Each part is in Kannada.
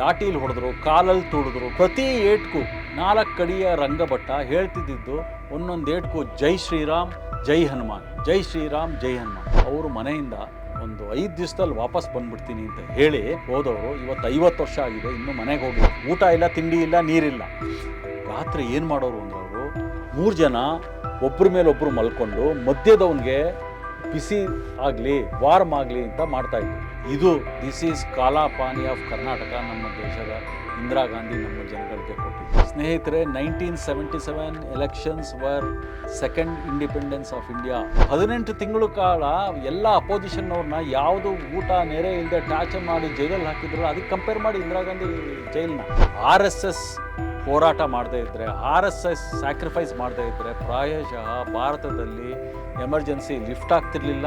ಲಾಟೀಲಿ ಹೊಡೆದ್ರು, ಕಾಲಲ್ಲಿ ತೊಡಿದ್ರು, ಪ್ರತಿ ಏಟ್ಕು ನಾಲ್ಕು ಅಡಿಯ ರಂಗಭಟ್ಟ ಹೇಳ್ತಿದ್ದಿದ್ದು ಒಂದೊಂದು ಏಟ್ಕು ಜೈ ಶ್ರೀರಾಮ್, ಜೈ ಹನುಮಾನ್, ಜೈ ಶ್ರೀರಾಮ್, ಜೈ ಹನುಮಾನ್. ಅವರು ಮನೆಯಿಂದ ಒಂದು ಐದು ದಿವಸದಲ್ಲಿ ವಾಪಸ್ ಬಂದ್ಬಿಡ್ತೀನಿ ಅಂತ ಹೇಳಿ ಹೋದವರು ಇವತ್ತು ಐವತ್ತು ವರ್ಷ ಆಗಿದೆ, ಇನ್ನೂ ಮನೆಗೆ ಹೋಗಿ ಊಟ ಇಲ್ಲ, ತಿಂಡಿ ಇಲ್ಲ, ನೀರಿಲ್ಲ. ರಾತ್ರಿ ಏನು ಮಾಡೋರು ಅಂದ್ರೆ ಅವರು, ಮೂರು ಜನ ಒಬ್ಬರ ಮೇಲೆ ಒಬ್ಬರು ಮಲ್ಕೊಂಡು ಮಧ್ಯದವನಿಗೆ ಬಿಸಿ ಆಗಲಿ, ವಾರ್ಮ್ ಆಗಲಿ ಅಂತ ಮಾಡ್ತಾ ಇದ್ರು. ಇದು this is Kalapani of Karnataka, ನಮ್ಮ ದೇಶದ ಇಂದಿರಾ ಗಾಂಧಿ ನಮ್ಮ ಜನಗಳಿಗೆ ಕೊಟ್ಟಿದ್ದು. ಸ್ನೇಹಿತರೆ nineteen seventy seven elections our second independence of India ಹದಿನೆಂಟು ತಿಂಗಳು ಕಾಲ ಎಲ್ಲ ಅಪೋಸಿಷನ್ನವ್ರನ್ನ ಯಾವುದು ಊಟ, ನೆರೆ ಇಲ್ಲದೆ ಟಾರ್ಚರ್ ಮಾಡಿ ಜೈಲಲ್ಲಿ ಹಾಕಿದ್ರು, ಅದಕ್ಕೆ ಕಂಪೇರ್ ಮಾಡಿ ಇಂದಿರಾ ಗಾಂಧಿ ಜೈಲ್ನ ಆರ್ ಎಸ್ ಎಸ್ ಹೋರಾಟ ಮಾಡದೇ ಇದ್ದರೆ ಆರ್ ಎಸ್ ಎಸ್ ಸ್ಯಾಕ್ರಿಫೈಸ್ ಮಾಡದೇ ಇದ್ದರೆ ಪ್ರಾಯಶಃ ಭಾರತದಲ್ಲಿ ಎಮರ್ಜೆನ್ಸಿ ಲಿಫ್ಟ್ ಆಗ್ತಿರ್ಲಿಲ್ಲ.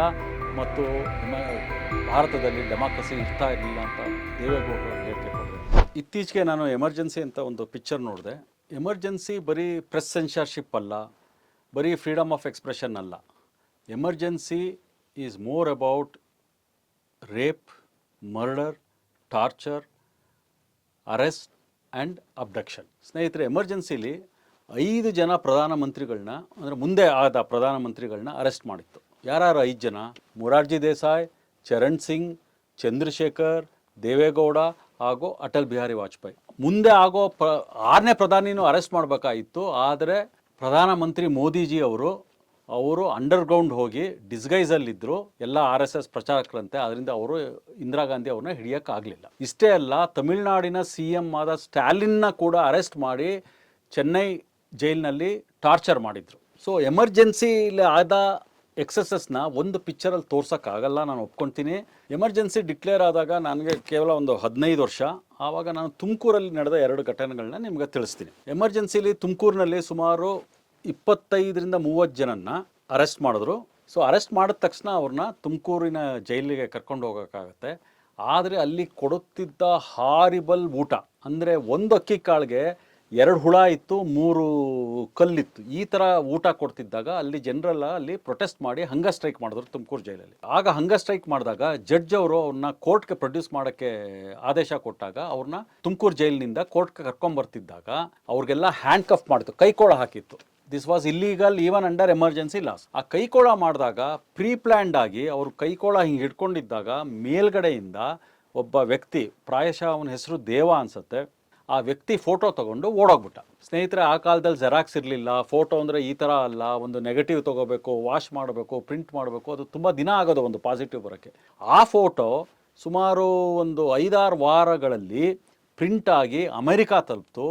ಮತ್ತು ಭಾರತದಲ್ಲಿ ಡೆಮಾಕ್ರಸಿ ಇರ್ತಾ ಇರಲಿಲ್ಲ ಅಂತ ದೇವೇಗೌಡರು ಹೇಳಿಕೆ ಇತ್ತೀಚೆಗೆ ನಾನು ಎಮರ್ಜೆನ್ಸಿ ಅಂತ ಒಂದು ಪಿಕ್ಚರ್ ನೋಡಿದೆ. ಎಮರ್ಜೆನ್ಸಿ ಬರೀ ಪ್ರೆಸ್ ಸೆನ್ಸರ್ಶಿಪ್ ಅಲ್ಲ, ಬರೀ ಫ್ರೀಡಮ್ ಆಫ್ ಎಕ್ಸ್ಪ್ರೆಷನ್ ಅಲ್ಲ. Emergency is more about rape, murder, torture, arrest and abduction. ಸ್ನೇಹಿತರೆ, ಎಮರ್ಜೆನ್ಸಿಲಿ ಐದು ಜನ ಪ್ರಧಾನಮಂತ್ರಿಗಳನ್ನ, ಅಂದರೆ ಮುಂದೆ ಆದ ಪ್ರಧಾನಮಂತ್ರಿಗಳನ್ನ ಅರೆಸ್ಟ್ ಮಾಡಿತ್ತು. ಯಾರ್ಯಾರು ಐದು ಜನ? ಮೊರಾರ್ಜಿ ದೇಸಾಯ್, ಚರಣ್ ಸಿಂಗ್, ಚಂದ್ರಶೇಖರ್, ದೇವೇಗೌಡ ಹಾಗೂ ಅಟಲ್ ಬಿಹಾರಿ ವಾಜಪೇಯಿ. ಮುಂದೆ ಆಗೋ ಪ್ರ, ಆರನೇ ಪ್ರಧಾನಿನೂ ಅರೆಸ್ಟ್ ಮಾಡಬೇಕಾಗಿತ್ತು. ಆದರೆ ಪ್ರಧಾನಮಂತ್ರಿ ಮೋದಿಜಿ ಅವರು ಅವರು ಅಂಡರ್ಗ್ರೌಂಡ್ ಹೋಗಿ ಡಿಸ್ಗೈಸಲ್ಲಿದ್ದರು ಎಲ್ಲ ಆರ್ ಎಸ್ ಎಸ್ ಪ್ರಚಾರಕರಂತೆ. ಅದರಿಂದ ಅವರು ಇಂದಿರಾ ಗಾಂಧಿ ಅವ್ರನ್ನ ಹಿಡಿಯೋಕ್ಕಾಗಲಿಲ್ಲ. ಇಷ್ಟೇ ಅಲ್ಲ, ತಮಿಳುನಾಡಿನ ಸಿ ಎಂ ಆದ ಸ್ಟ್ಯಾಲಿನ್ನ ಕೂಡ ಅರೆಸ್ಟ್ ಮಾಡಿ ಚೆನ್ನೈ ಜೈಲಿನಲ್ಲಿ ಟಾರ್ಚರ್ ಮಾಡಿದರು. ಸೊ ಎಮರ್ಜೆನ್ಸಿಲಿ ಆದ ಎಕ್ಸಸಸ್ನ ಒಂದು ಪಿಕ್ಚರಲ್ಲಿ ತೋರ್ಸೋಕ್ಕಾಗಲ್ಲ, ನಾನು ಒಪ್ಕೊಳ್ತೀನಿ. ಎಮರ್ಜೆನ್ಸಿ ಡಿಕ್ಲೇರ್ ಆದಾಗ ನನಗೆ ಕೇವಲ ಒಂದು ಹದಿನೈದು ವರ್ಷ. ಆವಾಗ ನಾನು ತುಮಕೂರಲ್ಲಿ ನಡೆದ ಎರಡು ಘಟನೆಗಳನ್ನ ನಿಮ್ಗೆ ತಿಳಿಸ್ತೀನಿ. ಎಮರ್ಜೆನ್ಸಿಲಿ ತುಮಕೂರಿನಲ್ಲಿ ಸುಮಾರು ಇಪ್ಪತ್ತೈದರಿಂದ ಮೂವತ್ತು ಜನನ್ನ ಅರೆಸ್ಟ್ ಮಾಡಿದ್ರು. ಸೊ, ಅರೆಸ್ಟ್ ಮಾಡಿದ ತಕ್ಷಣ ಅವ್ರನ್ನ ತುಮಕೂರಿನ ಜೈಲಿಗೆ ಕರ್ಕೊಂಡು ಹೋಗೋಕ್ಕಾಗತ್ತೆ. ಆದರೆ ಅಲ್ಲಿ ಕೊಡುತ್ತಿದ್ದ ಹಾರಿಬಲ್ ಊಟ, ಅಂದರೆ ಒಂದು ಅಕ್ಕಿ ಕಾಳಿಗೆ ಎರಡು ಹುಳ ಇತ್ತು, ಮೂರು ಕಲ್ಲಿತ್ತು. ಈ ಥರ ಊಟ ಕೊಡ್ತಿದ್ದಾಗ ಅಲ್ಲಿ ಜನರೆಲ್ಲ ಅಲ್ಲಿ ಪ್ರೊಟೆಸ್ಟ್ ಮಾಡಿ ಹಂಗ ಸ್ಟ್ರೈಕ್ ಮಾಡಿದ್ರು ತುಮಕೂರು ಜೈಲಲ್ಲಿ. ಆಗ ಹಂಗ ಸ್ಟ್ರೈಕ್ ಮಾಡಿದಾಗ ಜಡ್ಜ್ ಅವರು ಅವ್ರನ್ನ ಕೋರ್ಟ್ಗೆ ಪ್ರೊಡ್ಯೂಸ್ ಮಾಡೋಕ್ಕೆ ಆದೇಶ ಕೊಟ್ಟಾಗ ಅವ್ರನ್ನ ತುಮಕೂರು ಜೈಲಿನಿಂದ ಕೋರ್ಟ್ಗೆ ಕರ್ಕೊಂಬರ್ತಿದ್ದಾಗ ಅವ್ರಿಗೆಲ್ಲ ಹ್ಯಾಂಡ್ ಕಫ್ ಮಾಡಿತು ಕೈಕೋಳ ಹಾಕಿತ್ತು. This was illegal even under emergency laws ಆ ಕೈಕೋಳ ಮಾಡಿದಾಗ ಪ್ರೀ ಪ್ಲ್ಯಾಂಡ್ ಆಗಿ ಅವರು ಕೈಕೋಳ ಹಿಂಗೆ ಹಿಡ್ಕೊಂಡಿದ್ದಾಗ ಮೇಲ್ಗಡೆಯಿಂದ ಒಬ್ಬ ವ್ಯಕ್ತಿ, ಪ್ರಾಯಶಃ ಅವನ ಹೆಸರು ದೇವ ಅನ್ಸುತ್ತೆ ಆ ವ್ಯಕ್ತಿ ಫೋಟೋ ತಗೊಂಡು ಓಡೋಗ್ಬಿಟ್ಟ. ಸ್ನೇಹಿತರೆ, ಆ ಕಾಲದಲ್ಲಿ ಜೆರಾಕ್ಸ್ ಇರಲಿಲ್ಲ, ಫೋಟೋ ಅಂದರೆ ಈ ಥರ ಅಲ್ಲ, ಒಂದು ನೆಗೆಟಿವ್ ತೊಗೋಬೇಕು ವಾಶ್ ಮಾಡಬೇಕು ಪ್ರಿಂಟ್ ಮಾಡಬೇಕು, ಅದು ತುಂಬ ದಿನ ಆಗೋದು ಒಂದು ಪಾಸಿಟಿವ್ ಬರೋಕ್ಕೆ. ಆ ಫೋಟೋ ಸುಮಾರು ಒಂದು ಐದಾರು ವಾರಗಳಲ್ಲಿ ಪ್ರಿಂಟ್ ಆಗಿ ಅಮೆರಿಕಾ ತಲುಪ್ತು.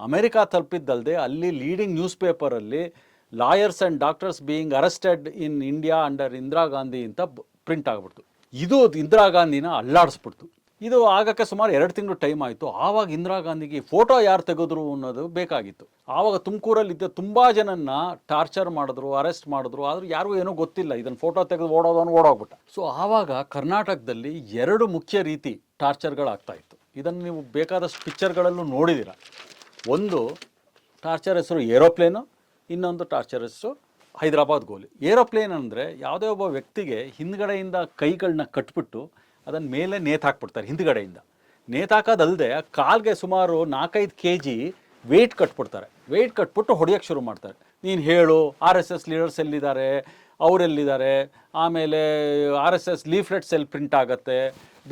ಅಮೆರಿಕಾ ತಲುಪಿದ್ದಲ್ಲದೆ ಅಲ್ಲಿ ಲೀಡಿಂಗ್ ನ್ಯೂಸ್ ಪೇಪರಲ್ಲಿ lawyers and doctors being arrested in India under Indira Gandhi ಅಂತ ಪ್ರಿಂಟ್ ಆಗಿಬಿಡ್ತು. ಇದು ಇಂದಿರಾ ಗಾಂಧಿನ ಅಲ್ಲಾಡಿಸ್ಬಿಡ್ತು. ಇದು ಆಗಕ್ಕೆ ಸುಮಾರು ಎರಡು ತಿಂಗಳು ಟೈಮ್ ಆಯಿತು. ಆವಾಗ ಇಂದಿರಾ ಗಾಂಧಿಗೆ ಫೋಟೋ ಯಾರು ತೆಗೆದ್ರು ಅನ್ನೋದು ಬೇಕಾಗಿತ್ತು. ಆವಾಗ ತುಮಕೂರಲ್ಲಿದ್ದ ತುಂಬ ಜನನ್ನ ಟಾರ್ಚರ್ ಮಾಡಿದ್ರು ಅರೆಸ್ಟ್ ಮಾಡಿದ್ರು. ಆದರೂ ಯಾರಿಗೂ ಏನೂ ಗೊತ್ತಿಲ್ಲ. ಇದನ್ನು ಫೋಟೋ ತೆಗೆದು ಓಡೋದನ್ನು ಓಡೋಗ್ಬಿಟ್ಟ. ಸೊ ಆವಾಗ ಕರ್ನಾಟಕದಲ್ಲಿ ಎರಡು ಮುಖ್ಯ ರೀತಿ ಟಾರ್ಚರ್ಗಳಾಗ್ತಾ ಇತ್ತು. ಇದನ್ನು ನೀವು ಬೇಕಾದಷ್ಟು ಪಿಕ್ಚರ್ಗಳಲ್ಲೂ ನೋಡಿದಿರ. ಒಂದು ಟಾರ್ಚರ್ ಹೆಸರು ಏರೋಪ್ಲೇನು, ಇನ್ನೊಂದು ಟಾರ್ಚರ್ ಹೆಸರು ಹೈದರಾಬಾದ್ ಗೋಲಿ. ಏರೋಪ್ಲೇನ್ ಅಂದರೆ ಯಾವುದೇ ಒಬ್ಬ ವ್ಯಕ್ತಿಗೆ ಹಿಂದ್ಗಡೆಯಿಂದ ಕೈಗಳನ್ನ ಕಟ್ಬಿಟ್ಟು ಅದನ್ನು ಮೇಲೆ ನೇತಾಕ್ಬಿಡ್ತಾರೆ ಹಿಂದ್ಗಡೆಯಿಂದ. ನೇತಾಕೋದಲ್ಲದೆ ಕಾಲ್ಗೆ ಸುಮಾರು ನಾಲ್ಕೈದು ಕೆ ಜಿ ವೆಯ್ಟ್ ಕಟ್ಬಿಡ್ತಾರೆ. ವೆಯ್ಟ್ ಕಟ್ಬಿಟ್ಟು ಹೊಡೆಯೋಕ್ಕೆ ಶುರು ಮಾಡ್ತಾರೆ. ನೀನು ಹೇಳು, ಆರ್ ಎಸ್ ಎಸ್ ಲೀಡರ್ಸ್ ಎಲ್ಲಿದ್ದಾರೆ, ಅವರೆಲ್ಲಿದ್ದಾರೆ, ಆಮೇಲೆ ಆರ್ ಎಸ್ ಎಸ್ ಲೀಫ್ಲೆಟ್ಸ್ ಎಲ್ಲಿ ಪ್ರಿಂಟ್ ಆಗುತ್ತೆ,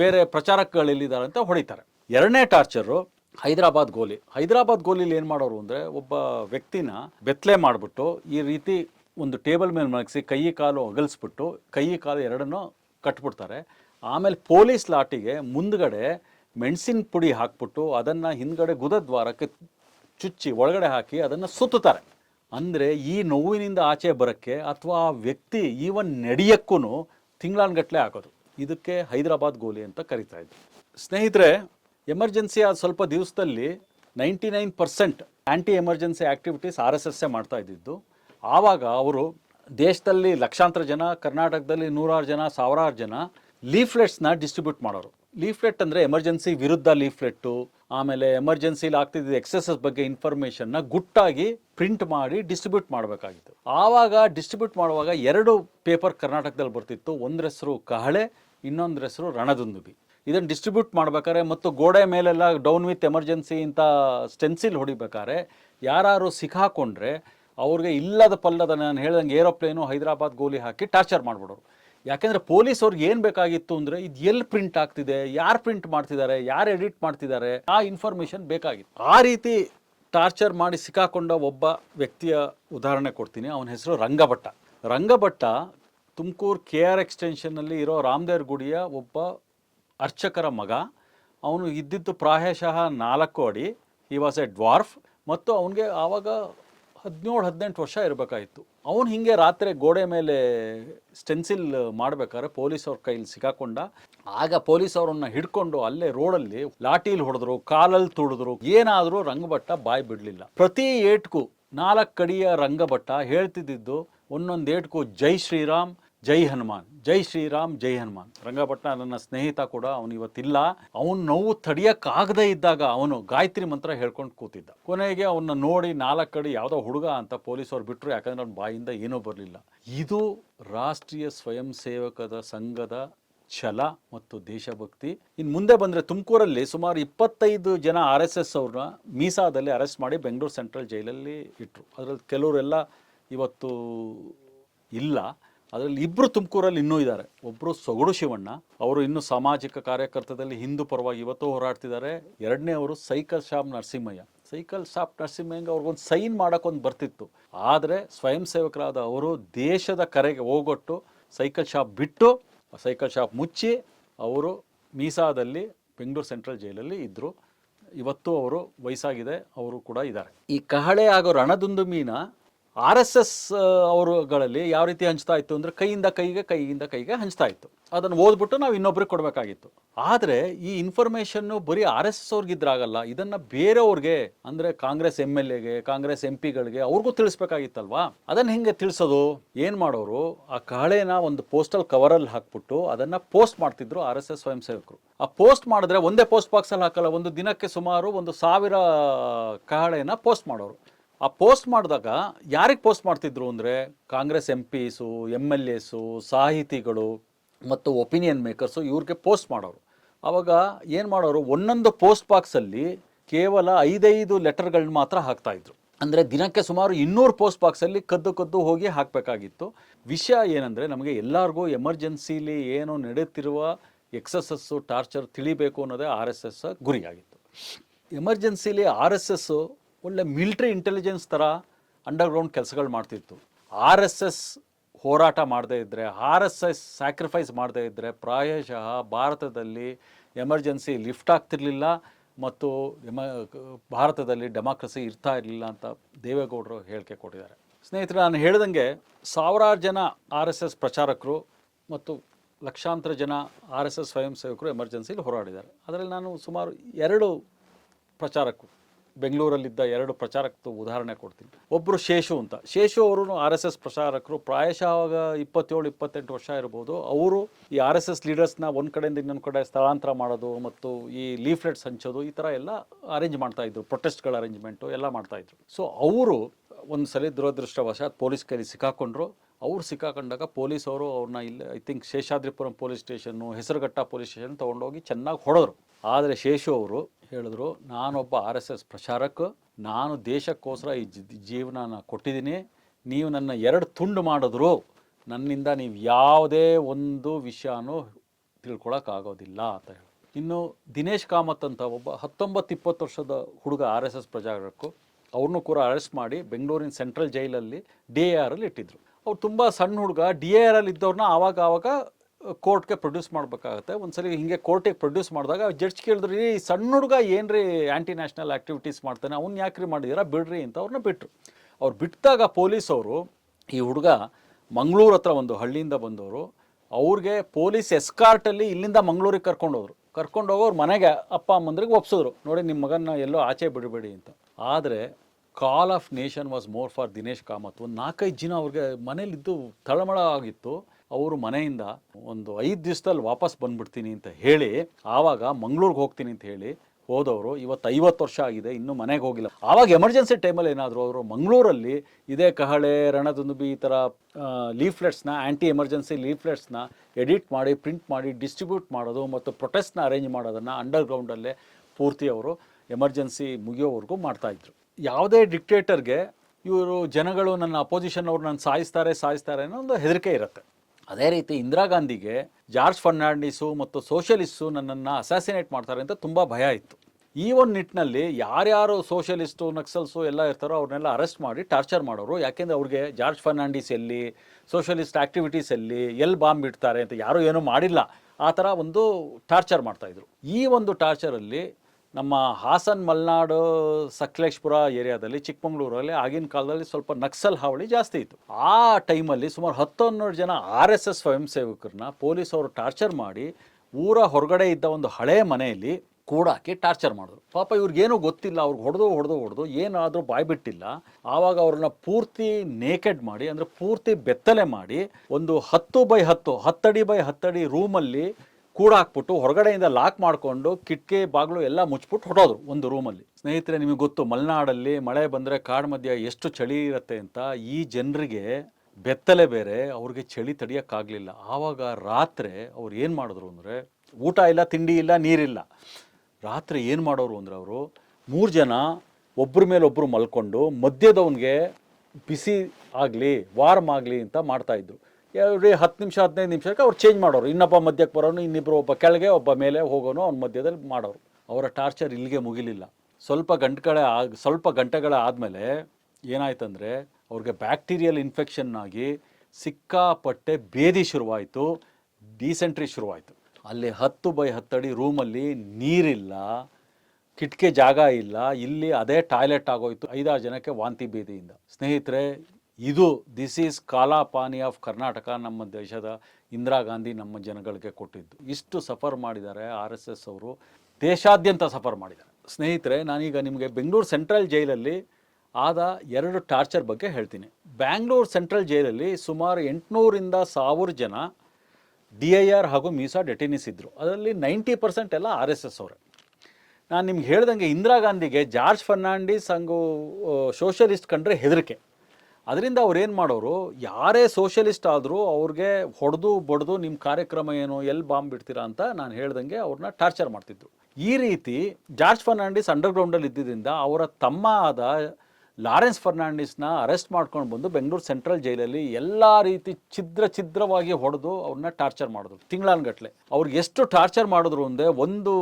ಬೇರೆ ಪ್ರಚಾರಕಗಳೆಲ್ಲಿದ್ದಾರೆ ಅಂತ ಹೊಡಿತಾರೆ. ಎರಡನೇ ಟಾರ್ಚರು ಹೈದರಾಬಾದ್ ಗೋಲಿ. ಹೈದರಾಬಾದ್ ಗೋಲಿಲಿ ಏನು ಮಾಡೋರು ಅಂದರೆ ಒಬ್ಬ ವ್ಯಕ್ತಿನ ಬೆತ್ತಲೆ ಮಾಡಿಬಿಟ್ಟು ಈ ರೀತಿ ಒಂದು ಟೇಬಲ್ ಮೇಲೆ ಮಲಗಿಸಿ ಕೈ ಕಾಲು ಅಗಲಿಸ್ಬಿಟ್ಟು ಕೈ ಕಾಲು ಎರಡನ್ನೂ ಕಟ್ಬಿಡ್ತಾರೆ. ಆಮೇಲೆ ಪೊಲೀಸ್ ಲಾಟಿಗೆ ಮುಂದ್ಗಡೆ ಮೆಣಸಿನ ಪುಡಿ ಹಾಕ್ಬಿಟ್ಟು ಅದನ್ನು ಹಿಂದ್ಗಡೆ ಗುದದ್ವಾರಕ್ಕೆ ಚುಚ್ಚಿ ಒಳಗಡೆ ಹಾಕಿ ಅದನ್ನು ಸುತ್ತುತ್ತಾರೆ. ಅಂದರೆ ಈ ನೋವಿನಿಂದ ಆಚೆ ಬರೋಕ್ಕೆ ಅಥವಾ ಆ ವ್ಯಕ್ತಿ ಈವನ್ ನಡೆಯೋಕ್ಕೂ ತಿಂಗಳಾನ್ಗಟ್ಲೆ ಹಾಕೋದು. ಇದಕ್ಕೆ ಹೈದರಾಬಾದ್ ಗೋಲಿ ಅಂತ ಕರಿತಾ ಇದ್ರು. ಸ್ನೇಹಿತರೆ, ಎಮರ್ಜೆನ್ಸಿ ಆದ ಸ್ವಲ್ಪ ದಿವಸದಲ್ಲಿ ninety nine percent anti emergency activities R S ಮಾಡ್ತಾ ಇದ್ದಿದ್ದು. ಆವಾಗ ಅವರು ದೇಶದಲ್ಲಿ ಲಕ್ಷಾಂತರ ಜನ, ಕರ್ನಾಟಕದಲ್ಲಿ ನೂರಾರು ಜನ, ಸಾವಿರಾರು ಜನ ಲೀಫ್ಲೆಟ್ಸ್ನ ಡಿಸ್ಟ್ರಿಬ್ಯೂಟ್ ಮಾಡೋರು. ಲೀಫ್ಲೆಟ್ ಅಂದರೆ ಎಮರ್ಜೆನ್ಸಿ ವಿರುದ್ಧ ಲೀಫ್ಲೆಟ್ಟು ಆಮೇಲೆ ಎಮರ್ಜೆನ್ಸಿಲಿ ಆಗ್ತಿದ್ದ ಎಕ್ಸಸಸ್ ಬಗ್ಗೆ ಇನ್ಫಾರ್ಮೇಷನ್ನ ಗುಟ್ಟಾಗಿ ಪ್ರಿಂಟ್ ಮಾಡಿ ಡಿಸ್ಟ್ರಿಬ್ಯೂಟ್ ಮಾಡಬೇಕಾಗಿತ್ತು. ಆವಾಗ ಡಿಸ್ಟ್ರಿಬ್ಯೂಟ್ ಮಾಡುವಾಗ ಎರಡು ಪೇಪರ್ ಕರ್ನಾಟಕದಲ್ಲಿ ಬರ್ತಿತ್ತು. ಒಂದ್ರ ಹೆಸರು ಕಹಳೆ ಇನ್ನೊಂದ್ರ ಹೆಸರು ರಣದುಂದುಬಿ. ಇದನ್ನು ಡಿಸ್ಟ್ರಿಬ್ಯೂಟ್ ಮಾಡ್ಬೇಕಾದ್ರೆ ಮತ್ತು ಗೋಡೆ ಮೇಲೆಲ್ಲ ಡೌನ್ ವಿತ್ ಎಮರ್ಜೆನ್ಸಿ ಇಂಥ ಸ್ಟೆನ್ಸಿಲ್ ಹೊಡಿಬೇಕಾದ್ರೆ ಯಾರು ಸಿಕ್ಕಾಕೊಂಡ್ರೆ ಅವ್ರಿಗೆ ಇಲ್ಲದ ಪಲ್ಲದ ನಾನು ಹೇಳ್ದಂಗೆ ಏರೋಪ್ಲೇನು ಹೈದರಾಬಾದ್ ಗೋಲಿ ಹಾಕಿ ಟಾರ್ಚರ್ ಮಾಡಿಬಿಡೋರು. ಯಾಕೆಂದರೆ ಪೊಲೀಸ್ ಅವ್ರಿಗೆ ಏನು ಬೇಕಾಗಿತ್ತು ಅಂದರೆ ಇದು ಎಲ್ಲಿ ಪ್ರಿಂಟ್ ಆಗ್ತಿದೆ, ಯಾರು ಪ್ರಿಂಟ್ ಮಾಡ್ತಿದ್ದಾರೆ, ಯಾರು ಎಡಿಟ್ ಮಾಡ್ತಿದ್ದಾರೆ, ಆ ಇನ್ಫಾರ್ಮೇಶನ್ ಬೇಕಾಗಿತ್ತು. ಆ ರೀತಿ ಟಾರ್ಚರ್ ಮಾಡಿ ಸಿಕ್ಕಾಕೊಂಡ ಒಬ್ಬ ವ್ಯಕ್ತಿಯ ಉದಾಹರಣೆ ಕೊಡ್ತೀನಿ. ಅವನ ಹೆಸರು ರಂಗಭಟ್ಟ. ರಂಗಭಟ್ಟ ತುಮಕೂರು ಕೆ ಆರ್ ಎಕ್ಸ್ಟೆನ್ಷನ್ನಲ್ಲಿ ಇರೋ ರಾಮದೇವ್ ಗುಡಿಯ ಒಬ್ಬ ಅರ್ಚಕರ ಮಗ. ಅವನು ಇದ್ದಿದ್ದು ಪ್ರಾಯಶಃ ನಾಲ್ಕು ಅಡಿ. ಈ ವಾಸ್ ಎ ಡ್ವಾರ್ಫ್ ಮತ್ತು ಅವನಿಗೆ ಆವಾಗ ಹದಿನೇಳು, ಹದಿನೆಂಟು ವರ್ಷ ಇರಬೇಕಾಯಿತ್ತು ಅವನು ಹಿಂಗೆ ರಾತ್ರಿ ಗೋಡೆ ಮೇಲೆ ಸ್ಟೆನ್ಸಿಲ್ ಮಾಡ್ಬೇಕಾದ್ರೆ ಪೊಲೀಸ್ ಅವ್ರ ಕೈಲಿ ಸಿಕ್ಕಾಕೊಂಡ. ಆಗ ಪೊಲೀಸ್ ಅವರನ್ನ ಹಿಡ್ಕೊಂಡು ಅಲ್ಲೇ ರೋಡಲ್ಲಿ ಲಾಠೀಲಿ ಹೊಡೆದ್ರು, ಕಾಲಲ್ಲಿ ತುಳಿದ್ರು ಏನಾದರೂ ರಂಗಭಟ್ಟ ಬಾಯಿ ಬಿಡಲಿಲ್ಲ. ಪ್ರತಿ ಏಟ್ಗೂ ನಾಲ್ಕು ಕಡಿಯ ರಂಗಭಟ್ಟ ಹೇಳ್ತಿದ್ದಿದ್ದು, ಒಂದೊಂದು ಏಟ್ಗೂ ಜೈ ಶ್ರೀರಾಮ್ ಜೈ ಹನುಮಾನ್, ಜೈ ಶ್ರೀರಾಮ್, ಜೈ ಹನುಮಾನ್. ರಂಗಭಟ್ಟ ನನ್ನ ಸ್ನೇಹಿತ ಕೂಡ ಅವನು ಇವತ್ತಿಲ್ಲ. ಅವನು ನೋವು ತಡಿಯಕ್ಕಾಗದೇ ಇದ್ದಾಗ ಅವನು ಗಾಯತ್ರಿ ಮಂತ್ರ ಹೇಳ್ಕೊಂಡು ಕೂತಿದ್ದ. ಕೊನೆಗೆ ಅವನ್ನ ನೋಡಿ ನಾಲ್ಕು ಕಡೆ ಯಾವುದೋ ಹುಡುಗ ಅಂತ ಪೊಲೀಸವ್ರು ಬಿಟ್ಟರು ಯಾಕಂದ್ರೆ ಅವ್ನ ಬಾಯಿಂದ ಏನೂ ಬರಲಿಲ್ಲ. ಇದು ರಾಷ್ಟ್ರೀಯ ಸ್ವಯಂ ಸೇವಕದ ಸಂಘದ ಛಲ ಮತ್ತು ದೇಶಭಕ್ತಿ. ಇನ್ನು ಮುಂದೆ ಬಂದರೆ ತುಮಕೂರಲ್ಲಿ ಸುಮಾರು ಇಪ್ಪತ್ತೈದು ಜನ ಆರ್ ಎಸ್ ಎಸ್ ಅವ್ರನ್ನ ಮೀಸಾದಲ್ಲಿ ಅರೆಸ್ಟ್ ಮಾಡಿ ಬೆಂಗಳೂರು ಸೆಂಟ್ರಲ್ ಜೈಲಲ್ಲಿ ಇಟ್ಟರು ಅದರಲ್ಲಿ ಕೆಲವರೆಲ್ಲ ಇವತ್ತು ಇಲ್ಲ. ಅದರಲ್ಲಿ ಇಬ್ಬರು ತುಮಕೂರಲ್ಲಿ ಇನ್ನೂ ಇದ್ದಾರೆ. ಒಬ್ಬರು ಸೊಗಡು ಶಿವಣ್ಣ, ಅವರು ಇನ್ನೂ ಸಾಮಾಜಿಕ ಕಾರ್ಯಕರ್ತದಲ್ಲಿ ಹಿಂದೂ ಪರವಾಗಿ ಇವತ್ತು ಹೋರಾಡ್ತಿದ್ದಾರೆ. ಎರಡನೇ ಅವರು cycle shop Narasimhaiah. Cycle shop ನರಸಿಂಹಯ್ಯಂಗೆ ಅವ್ರಿಗೊಂದು ಸೈನ್ ಮಾಡೋಕ್ಕೊಂದು ಬರ್ತಿತ್ತು. ಆದರೆ ಸ್ವಯಂ ಸೇವಕರಾದ ಅವರು ದೇಶದ ಕರೆಗೆ ಹೋಗೊಟ್ಟು ಸೈಕಲ್ ಶಾಪ್ ಬಿಟ್ಟು, ಸೈಕಲ್ ಶಾಪ್ ಮುಚ್ಚಿ ಅವರು ಮೀಸಾದಲ್ಲಿ ಬೆಂಗಳೂರು ಸೆಂಟ್ರಲ್ ಜೈಲಲ್ಲಿ ಇದ್ದರು ಇವತ್ತು ಅವರು ವಯಸ್ಸಾಗಿದೆ, ಅವರು ಕೂಡ ಇದ್ದಾರೆ. ಈ ಕಹಳೆ ಹಾಗೂ ರಣದುಂದುಮಿನ ಆರ್ ಎಸ್ ಎಸ್ ಅವರುಗಳಲ್ಲಿ ಯಾವ ರೀತಿ ಹಂಚ್ತಾ ಇತ್ತು ಅಂದರೆ ಕೈಯಿಂದ ಕೈಗೆ ಕೈಯಿಂದ ಕೈಗೆ ಹಂಚ್ತಾ ಇತ್ತು. ಅದನ್ನು ಓದ್ಬಿಟ್ಟು ನಾವು ಇನ್ನೊಬ್ರಿಗೆ ಕೊಡಬೇಕಾಗಿತ್ತು. ಆದರೆ ಈ ಇನ್ಫಾರ್ಮೇಷನ್ನು ಬರೀ ಆರ್ ಎಸ್ ಎಸ್ ಅವ್ರಿಗಿದ್ರಾಗಲ್ಲ, ಇದನ್ನು ಬೇರೆಯವ್ರಿಗೆ, ಅಂದರೆ ಕಾಂಗ್ರೆಸ್ ಎಂ ಎಲ್ ಎಗೆ, ಕಾಂಗ್ರೆಸ್ ಎಂ ಪಿಗಳಿಗೆ ಅವ್ರಿಗೂ ತಿಳಿಸ್ಬೇಕಾಗಿತ್ತಲ್ವಾ? ಅದನ್ನು ಹೆಂಗೆ ತಿಳಿಸೋದು? ಏನು ಮಾಡೋರು? ಆ ಕಹಳೆನ ಒಂದು ಪೋಸ್ಟಲ್ ಕವರಲ್ಲಿ ಹಾಕ್ಬಿಟ್ಟು ಅದನ್ನು ಪೋಸ್ಟ್ ಮಾಡ್ತಿದ್ರು ಆರ್ ಎಸ್ ಎಸ್ ಸ್ವಯಂ ಸೇವಕರು ಆ ಪೋಸ್ಟ್ ಮಾಡಿದ್ರೆ ಒಂದೇ ಪೋಸ್ಟ್ ಬಾಕ್ಸಲ್ಲಿ ಹಾಕಲ್ಲ, ಒಂದು ದಿನಕ್ಕೆ ಸುಮಾರು ಒಂದು ಸಾವಿರ ಕಹಳೆನ ಪೋಸ್ಟ್ ಮಾಡೋರು. ಆ ಪೋಸ್ಟ್ ಮಾಡಿದಾಗ ಯಾರಿಗೆ ಪೋಸ್ಟ್ ಮಾಡ್ತಿದ್ರು ಅಂದರೆ Congress M Ps M L As ಸಾಹಿತಿಗಳು ಮತ್ತು ಒಪಿನಿಯನ್ ಮೇಕರ್ಸು ಇವ್ರಿಗೆ ಪೋಸ್ಟ್ ಮಾಡೋರು. ಆವಾಗ ಏನು ಮಾಡೋರು? ಒಂದೊಂದು ಪೋಸ್ಟ್ ಬಾಕ್ಸಲ್ಲಿ ಕೇವಲ ಐದೈದು ಲೆಟರ್ಗಳನ್ನ ಮಾತ್ರ ಹಾಕ್ತಾಯಿದ್ರು ಅಂದರೆ ದಿನಕ್ಕೆ ಸುಮಾರು ಇನ್ನೂರು ಪೋಸ್ಟ್ ಬಾಕ್ಸಲ್ಲಿ ಕದ್ದು ಕದ್ದು ಹೋಗಿ ಹಾಕಬೇಕಾಗಿತ್ತು. ವಿಷಯ ಏನಂದರೆ ನಮಗೆ ಎಲ್ಲರಿಗೂ ಎಮರ್ಜೆನ್ಸಿಲಿ ಏನು ನಡೆಯುತ್ತಿರುವ ಎಕ್ಸಸಸ್ಸು ಟಾರ್ಚರ್ ತಿಳಿಬೇಕು ಅನ್ನೋದೇ ಆರ್ ಎಸ್ ಎಸ್ ಗುರಿಯಾಗಿತ್ತು. ಎಮರ್ಜೆನ್ಸಿಲಿ ಆರ್ ಎಸ್ ಎಸ್ಸು ಒಳ್ಳೆ ಮಿಲ್ಟ್ರಿ ಇಂಟೆಲಿಜೆನ್ಸ್ ಥರ ಅಂಡರ್ಗ್ರೌಂಡ್ ಕೆಲಸಗಳು ಮಾಡ್ತಿತ್ತು. ಆರ್ ಎಸ್ ಎಸ್ ಹೋರಾಟ ಮಾಡದೇ ಇದ್ದರೆ ಆರ್ ಎಸ್ ಎಸ್ ಸ್ಯಾಕ್ರಿಫೈಸ್ ಮಾಡದೇ ಇದ್ದರೆ ಪ್ರಾಯಶಃ ಭಾರತದಲ್ಲಿ ಎಮರ್ಜೆನ್ಸಿ ಲಿಫ್ಟ್ ಆಗ್ತಿರ್ಲಿಲ್ಲ ಮತ್ತು ಎಮ, ಭಾರತದಲ್ಲಿ ಡೆಮಾಕ್ರಸಿ ಇರ್ತಾ ಇರಲಿಲ್ಲ ಅಂತ ದೇವೇಗೌಡರು ಹೇಳಿಕೆ ಕೊಟ್ಟಿದ್ದಾರೆ. ಸ್ನೇಹಿತರೆ, ನಾನು ಹೇಳ್ದಂಗೆ ಸಾವಿರಾರು ಜನ ಆರ್ ಎಸ್ ಎಸ್ ಪ್ರಚಾರಕರು ಮತ್ತು ಲಕ್ಷಾಂತರ ಜನ ಆರ್ ಎಸ್ ಎಸ್ ಸ್ವಯಂ ಸೇವಕರು ಎಮರ್ಜೆನ್ಸಿಲಿ ಹೋರಾಡಿದ್ದಾರೆ. ಅದರಲ್ಲಿ ನಾನು ಸುಮಾರು ಎರಡು ಪ್ರಚಾರಕರು ಬೆಂಗಳೂರಲ್ಲಿದ್ದ ಎರಡು ಪ್ರಚಾರಕ್ಕೆ ಉದಾಹರಣೆ ಕೊಡ್ತೀನಿ. ಒಬ್ಬರು ಶೇಷು ಅಂತ. ಶೇಷು ಅವರು ಆರ್ ಎಸ್ ಎಸ್ ಪ್ರಚಾರಕರು. ಪ್ರಾಯಶಃ ಆವಾಗ ಇಪ್ಪತ್ತೇಳು, ಇಪ್ಪತ್ತೆಂಟು ವರ್ಷ ಇರ್ಬೋದು. ಅವರು ಈ ಆರ್ ಎಸ್ ಎಸ್ ಲೀಡರ್ಸ್ನ ಒಂದು ಕಡೆಯಿಂದ ಇನ್ನೊಂದು ಕಡೆ ಸ್ಥಳಾಂತರ ಮಾಡೋದು ಮತ್ತು ಈ ಲೀಫ್ಲೆಟ್ಸ್ ಹಂಚೋದು ಈ ಥರ ಎಲ್ಲ ಅರೇಂಜ್ ಮಾಡ್ತಾ ಇದ್ರು. ಪ್ರೊಟೆಸ್ಟ್ಗಳ ಅರೇಂಜ್ಮೆಂಟು ಎಲ್ಲ ಮಾಡ್ತಾ ಇದ್ರು. ಸೊ, ಅವರು ಒಂದು ಸಲ ದುರದೃಷ್ಟವಶಾತ್ ಪೊಲೀಸ್ ಕೈಲಿ ಸಿಕ್ಕಾಕೊಂಡ್ರು. ಅವ್ರು ಸಿಕ್ಕಾಕೊಂಡಾಗ ಪೊಲೀಸ್ ಅವರು ಅವ್ರನ್ನ ಇಲ್ಲಿ I think Sheshadripuram police station, Hesaraghatta police station ತೊಗೊಂಡೋಗಿ ಚೆನ್ನಾಗಿ ಹೊಡೆದ್ರು. ಆದರೆ ಶೇಷು ಅವರು ಹೇಳಿದ್ರು, ನಾನೊಬ್ಬ ಆರ್ ಎಸ್ ಎಸ್ ಪ್ರಚಾರಕ, ನಾನು ದೇಶಕ್ಕೋಸ್ಕರ ಈ ಜೀವನ ಕೊಟ್ಟಿದ್ದೀನಿ. ನೀವು ನನ್ನ ಎರಡು ತುಂಡು ಮಾಡಿದ್ರು. ನನ್ನಿಂದ ನೀವು ಯಾವುದೇ ಒಂದು ವಿಷಯನೂ ತಿಳ್ಕೊಳಕ್ಕಾಗೋದಿಲ್ಲ ಅಂತ ಹೇಳಿ. ಇನ್ನು ದಿನೇಶ್ ಕಾಮತ್ ಅಂತ ಒಬ್ಬ ಹತ್ತೊಂಬತ್ತು ಇಪ್ಪತ್ತು ವರ್ಷದ ಹುಡುಗ ಆರ್ ಎಸ್ ಎಸ್ ಪ್ರಚಾರಕು ಅವ್ರನ್ನೂ ಕೂಡ ಅರೆಸ್ಟ್ ಮಾಡಿ ಬೆಂಗಳೂರಿನ ಸೆಂಟ್ರಲ್ ಜೈಲಲ್ಲಿ ಡಿ ಎ ಆರಲ್ಲಿ ಇಟ್ಟಿದ್ರು. ಅವ್ರು ತುಂಬ ಸಣ್ಣ ಹುಡುಗ, ಡಿ ಎ ಆರಲ್ಲಿ ಇದ್ದವ್ರನ್ನ ಆವಾಗ ಆವಾಗ ಕೋರ್ಟ್ಗೆ ಪ್ರೊಡ್ಯೂಸ್ ಮಾಡಬೇಕಾಗುತ್ತೆ. ಒಂದ್ಸಲಿ ಹಿಂಗೆ ಕೋರ್ಟಿಗೆ ಪ್ರೊಡ್ಯೂಸ್ ಮಾಡಿದಾಗ ಜಡ್ಜ್ ಕೇಳಿದ್ರು ಸಣ್ಣ ಹುಡುಗ ಏನ್ರಿ ಆ್ಯಂಟಿ ನ್ಯಾಷನಲ್ ಆ್ಯಕ್ಟಿವಿಟೀಸ್ ಮಾಡ್ತಾನೆ, ಅವ್ನು ಯಾಕ್ರಿ ಮಾಡಿದ್ದೀರಾ ಬಿಡ್ರಿ ಅಂತ ಅವ್ರನ್ನ ಬಿಟ್ಟರು ಅವ್ರು ಬಿಟ್ಟಾಗ ಪೊಲೀಸವರು, ಈ ಹುಡುಗ ಮಂಗಳೂರು ಹತ್ರ ಒಂದು ಹಳ್ಳಿಯಿಂದ ಬಂದವರು, ಅವ್ರಿಗೆ ಪೊಲೀಸ್ ಎಸ್ಕಾರ್ಟಲ್ಲಿ ಇಲ್ಲಿಂದ ಮಂಗಳೂರಿಗೆ ಕರ್ಕೊಂಡೋದ್ರು. ಕರ್ಕೊಂಡು ಹೋಗೋರು ಮನೆಗೆ ಅಪ್ಪ ಅಮ್ಮಂದ್ರಿಗೆ ಒಪ್ಸಿದ್ರು. ನೋಡಿ ನಿಮ್ಮ ಮಗನ ಎಲ್ಲೋ ಆಚೆ ಬಿಡಬೇಡಿ ಅಂತ. ಆದರೆ, call of nation was more for Dinesh Kamath. ಒಂದು ನಾಲ್ಕೈದು ಜನ ಅವ್ರಿಗೆ ಮನೇಲಿದ್ದು ತಳಮಳ ಆಗಿತ್ತು. ಅವರು ಮನೆಯಿಂದ ಒಂದು ಐದು ದಿವಸದಲ್ಲಿ ವಾಪಸ್ ಬಂದ್ಬಿಡ್ತೀನಿ ಅಂತ ಹೇಳಿ, ಆವಾಗ ಮಂಗಳೂರಿಗೆ ಹೋಗ್ತೀನಿ ಅಂತ ಹೇಳಿ ಹೋದವರು, ಇವತ್ತು ಐವತ್ತು ವರ್ಷ ಆಗಿದೆ, ಇನ್ನೂ ಮನೆಗೆ ಹೋಗಿಲ್ಲ. ಆವಾಗ ಎಮರ್ಜೆನ್ಸಿ ಟೈಮಲ್ಲಿ ಏನಾದರೂ ಅವರು ಮಂಗಳೂರಲ್ಲಿ ಇದೇ ಕಹಳೆ, ರಣದುಂದುಬಿ ಈ ಥರ ಲೀಫ್ಲೆಟ್ಸ್ನ ಆ್ಯಂಟಿ ಎಮರ್ಜೆನ್ಸಿ ಲೀಫ್ಲೆಟ್ಸ್ನ ಎಡಿಟ್ ಮಾಡಿ ಪ್ರಿಂಟ್ ಮಾಡಿ ಡಿಸ್ಟ್ರಿಬ್ಯೂಟ್ ಮಾಡೋದು ಮತ್ತು ಪ್ರೊಟೆಸ್ಟ್ನ ಅರೇಂಜ್ ಮಾಡೋದನ್ನು ಅಂಡರ್ಗ್ರೌಂಡಲ್ಲೇ ಪೂರ್ತಿ ಅವರು ಎಮರ್ಜೆನ್ಸಿ ಮುಗಿಯೋವರೆಗೂ ಮಾಡ್ತಾಯಿದ್ರು ಯಾವುದೇ ಡಿಕ್ಟೇಟರ್ಗೆ ಇವರು ಜನಗಳು ನನ್ನ ಅಪೋಸಿಷನ್ ಅವ್ರು ನನ್ನ ಸಾಯಿಸ್ತಾರೆ ಸಾಯಿಸ್ತಾರೆ ಅನ್ನೋ ಒಂದು ಹೆದರಿಕೆ ಇರುತ್ತೆ. ಅದೇ ರೀತಿ ಇಂದಿರಾ ಗಾಂಧಿಗೆ ಜಾರ್ಜ್ ಫರ್ನಾಂಡಿಸು ಮತ್ತು ಸೋಷಲಿಸ್ಟು ನನ್ನನ್ನು ಅಸಾಸಿನೇಟ್ ಮಾಡ್ತಾರೆ ಅಂತ ತುಂಬ ಭಯ ಇತ್ತು. ಈ ಒಂದು ನಿಟ್ಟಿನಲ್ಲಿ ಯಾರ್ಯಾರು ಸೋಷಲಿಸ್ಟು, ನಕ್ಸಲ್ಸು ಎಲ್ಲ ಇರ್ತಾರೋ ಅವ್ರನ್ನೆಲ್ಲ ಅರೆಸ್ಟ್ ಮಾಡಿ ಟಾರ್ಚರ್ ಮಾಡೋರು. ಯಾಕೆಂದರೆ ಅವ್ರಿಗೆ ಜಾರ್ಜ್ ಫರ್ನಾಂಡಿಸ್ ಎಲ್ಲಿ, ಸೋಷಲಿಸ್ಟ್ ಆ್ಯಕ್ಟಿವಿಟೀಸ್ ಎಲ್ಲಿ ಎಲ್ಲಿ ಬಾಂಬ್ ಇಡ್ತಾರೆ ಅಂತ ಯಾರೂ ಏನೂ ಮಾಡಿಲ್ಲ. ಆ ಥರ ಒಂದು ಟಾರ್ಚರ್ ಮಾಡ್ತಾಯಿದ್ರು ಈ ಒಂದು ಟಾರ್ಚರಲ್ಲಿ ನಮ್ಮ ಹಾಸನ್ ಮಲೆನಾಡು ಸಕಲೇಶ್ಪುರ ಏರಿಯಾದಲ್ಲಿ ಚಿಕ್ಕಮಂಗ್ಳೂರಲ್ಲಿ ಆಗಿನ ಕಾಲದಲ್ಲಿ ಸ್ವಲ್ಪ ನಕ್ಸಲ್ ಹಾವಳಿ ಜಾಸ್ತಿ ಇತ್ತು. ಆ ಟೈಮಲ್ಲಿ ಸುಮಾರು ಹತ್ತು ಜನ ಆರ್ ಎಸ್ ಎಸ್ ಸ್ವಯಂ ಸೇವಕರನ್ನ ಪೊಲೀಸ್ ಅವರು ಟಾರ್ಚರ್ ಮಾಡಿ ಊರ ಹೊರಗಡೆ ಇದ್ದ ಒಂದು ಹಳೆ ಮನೆಯಲ್ಲಿ ಕೂಡಾಕಿ ಟಾರ್ಚರ್ ಮಾಡಿದ್ರು. ಪಾಪ ಇವ್ರಿಗೇನೂ ಗೊತ್ತಿಲ್ಲ, ಅವ್ರಿಗೆ ಹೊಡೆದು ಹೊಡೆದು ಹೊಡೆದು ಏನಾದರೂ ಬಾಯ್ಬಿಟ್ಟಿಲ್ಲ ಆವಾಗ ಅವ್ರನ್ನ ಪೂರ್ತಿ ನೇಕೆಡ್ ಮಾಡಿ, ಅಂದರೆ ಪೂರ್ತಿ ಬೆತ್ತಲೆ ಮಾಡಿ ಒಂದು ಹತ್ತು ಬೈ ಹತ್ತು, ಹತ್ತಡಿ ಬೈ ಹತ್ತಡಿ ರೂಮಲ್ಲಿ ಕೂಡ ಹಾಕ್ಬಿಟ್ಟು ಹೊರಗಡೆಯಿಂದ ಲಾಕ್ ಮಾಡಿಕೊಂಡು ಕಿಟಕಿ, ಬಾಗಿಲು ಎಲ್ಲ ಮುಚ್ಬಿಟ್ಟು ಹೊಟ್ಟೋದ್ರು ಒಂದು ರೂಮಲ್ಲಿ. ಸ್ನೇಹಿತರೆ, ನಿಮಗೆ ಗೊತ್ತು, ಮಲೆನಾಡಲ್ಲಿ ಮಳೆ ಬಂದರೆ ಕಾಡು ಮಧ್ಯ ಎಷ್ಟು ಚಳಿ ಇರುತ್ತೆ ಅಂತ ಈ ಜನರಿಗೆ ಬೆತ್ತಲೆ ಬೇರೆ, ಅವ್ರಿಗೆ ಚಳಿ ತಡಿಯೋಕ್ಕಾಗಲಿಲ್ಲ. ಆವಾಗ ರಾತ್ರಿ ಅವ್ರು ಏನು ಮಾಡಿದ್ರು ಅಂದರೆ, ಊಟ ಇಲ್ಲ, ತಿಂಡಿ ಇಲ್ಲ, ನೀರಿಲ್ಲ. ರಾತ್ರಿ ಏನು ಮಾಡೋರು ಅಂದರೆ ಅವರು, ಮೂರು ಜನ ಒಬ್ಬರ ಮೇಲೆ ಒಬ್ಬರು ಮಲ್ಕೊಂಡು ಮಧ್ಯದವನಿಗೆ ಬಿಸಿ ಆಗಲಿ, ವಾರ್ಮ್ ಆಗಲಿ ಅಂತ ಮಾಡ್ತಾಯಿದ್ರು ಎವ್ರಿ ಹತ್ತು ನಿಮಿಷ, ಹದಿನೈದು ನಿಮಿಷಕ್ಕೆ ಅವ್ರು ಚೇಂಜ್ ಮಾಡೋರು. ಇನ್ನೊಬ್ಬ ಮಧ್ಯಕ್ಕೆ ಬರೋನು ಇನ್ನಿಬ್ಬರು ಒಬ್ಬ ಕೆಳಗೆ, ಒಬ್ಬ ಮೇಲೆ ಹೋಗೋನು ಅವ್ನ ಮಧ್ಯದಲ್ಲಿ ಮಾಡೋರು. ಅವರ ಟಾರ್ಚರ್ ಇಲ್ಲಿಗೆ ಮುಗಿಲಿಲ್ಲ. ಸ್ವಲ್ಪ ಗಂಟೆಗಳ ಆಗ, ಸ್ವಲ್ಪ ಗಂಟೆಗಳ ಆದಮೇಲೆ ಏನಾಯ್ತಂದರೆ, ಅವ್ರಿಗೆ ಬ್ಯಾಕ್ಟೀರಿಯಲ್ ಇನ್ಫೆಕ್ಷನ್ ಆಗಿ ಸಿಕ್ಕಾಪಟ್ಟೆ ಬೇದಿ ಶುರುವಾಯಿತು ಡೀಸೆಂಟ್ರಿ ಶುರುವಾಯಿತು. ಅಲ್ಲಿ ಹತ್ತು ಬೈ ಹತ್ತಡಿ ರೂಮಲ್ಲಿ ನೀರಿಲ್ಲ, ಕಿಟಕಿ ಜಾಗ ಇಲ್ಲ, ಇಲ್ಲಿ ಅದೇ ಟಾಯ್ಲೆಟ್ ಆಗೋಯ್ತು. ಐದಾರು ಜನಕ್ಕೆ ವಾಂತಿ ಬೇದಿಯಿಂದ ಸ್ನೇಹಿತರೆ ಇದು this is Kalapani of Karnataka ನಮ್ಮ ದೇಶದ ಇಂದಿರಾ ಗಾಂಧಿ ನಮ್ಮ ಜನಗಳಿಗೆ ಕೊಟ್ಟಿದ್ದು. ಇಷ್ಟು ಸಫರ್ ಮಾಡಿದ್ದಾರೆ ಆರ್ ಎಸ್ ಎಸ್ ಅವರು. ದೇಶಾದ್ಯಂತ ಸಫರ್ ಮಾಡಿದ್ದಾರೆ. ಸ್ನೇಹಿತರೆ, ನಾನೀಗ ನಿಮಗೆ ಬೆಂಗಳೂರು ಸೆಂಟ್ರಲ್ ಜೈಲಲ್ಲಿ ಆದ ಎರಡು ಟಾರ್ಚರ್ ಬಗ್ಗೆ ಹೇಳ್ತೀನಿ. ಬ್ಯಾಂಗ್ಳೂರು ಸೆಂಟ್ರಲ್ ಜೈಲಲ್ಲಿ ಸುಮಾರು ಎಂಟುನೂರಿಂದ ಸಾವಿರ ಜನ ಡಿ ಐ ಆರ್ ಹಾಗೂ ಮೀಸಾ ಡೆಟಿನಿಸ್ ಇದ್ದರು ಅದರಲ್ಲಿ ನೈಂಟಿ ಪರ್ಸೆಂಟ್ ಎಲ್ಲ ಆರ್ ಎಸ್ ಎಸ್ ಅವರೇ. ನಾನು ನಿಮ್ಗೆ ಹೇಳ್ದಂಗೆ ಇಂದಿರಾ ಗಾಂಧಿಗೆ ಜಾರ್ಜ್ ಫರ್ನಾಂಡಿಸ್ ಹಾಗೂ ಸೋಷಲಿಸ್ಟ್ ಕಂಡ್ರೆ ಹೆದರಿಕೆ. ಅದರಿಂದ ಅವ್ರು ಏನು ಮಾಡೋರು, ಯಾರೇ ಸೋಷಲಿಸ್ಟ್ ಆದರೂ ಅವ್ರಿಗೆ ಹೊಡೆದು ಬಡ್ದು ನಿಮ್ಮ ಕಾರ್ಯಕ್ರಮ ಏನು ಎಲ್ಲಿ ಬಾಂಬ್ ಬಿಡ್ತೀರಾ ಅಂತ ನಾನು ಹೇಳ್ದಂಗೆ ಅವ್ರನ್ನ ಟಾರ್ಚರ್ ಮಾಡ್ತಿದ್ರು. ಈ ರೀತಿ ಜಾರ್ಜ್ ಫರ್ನಾಂಡಿಸ್ ಅಂಡರ್ಗ್ರೌಂಡಲ್ಲಿ ಇದ್ದಿದ್ದರಿಂದ ಅವರ ತಮ್ಮ ಆದ ಲಾರೆನ್ಸ್ ಫರ್ನಾಂಡಿಸ್ನ ಅರೆಸ್ಟ್ ಮಾಡ್ಕೊಂಡು ಬಂದು ಬೆಂಗಳೂರು ಸೆಂಟ್ರಲ್ ಜೈಲಲ್ಲಿ ಎಲ್ಲ ರೀತಿ ಛಿದ್ರ ಛಿದ್ರವಾಗಿ ಹೊಡೆದು ಅವ್ರನ್ನ ಟಾರ್ಚರ್ ಮಾಡಿದ್ರು, ತಿಂಗಳಾನ್ಗಟ್ಲೆ. ಅವ್ರಿಗೆ ಎಷ್ಟು ಟಾರ್ಚರ್ ಮಾಡಿದ್ರು ಅಂದರೆ ಒಂದು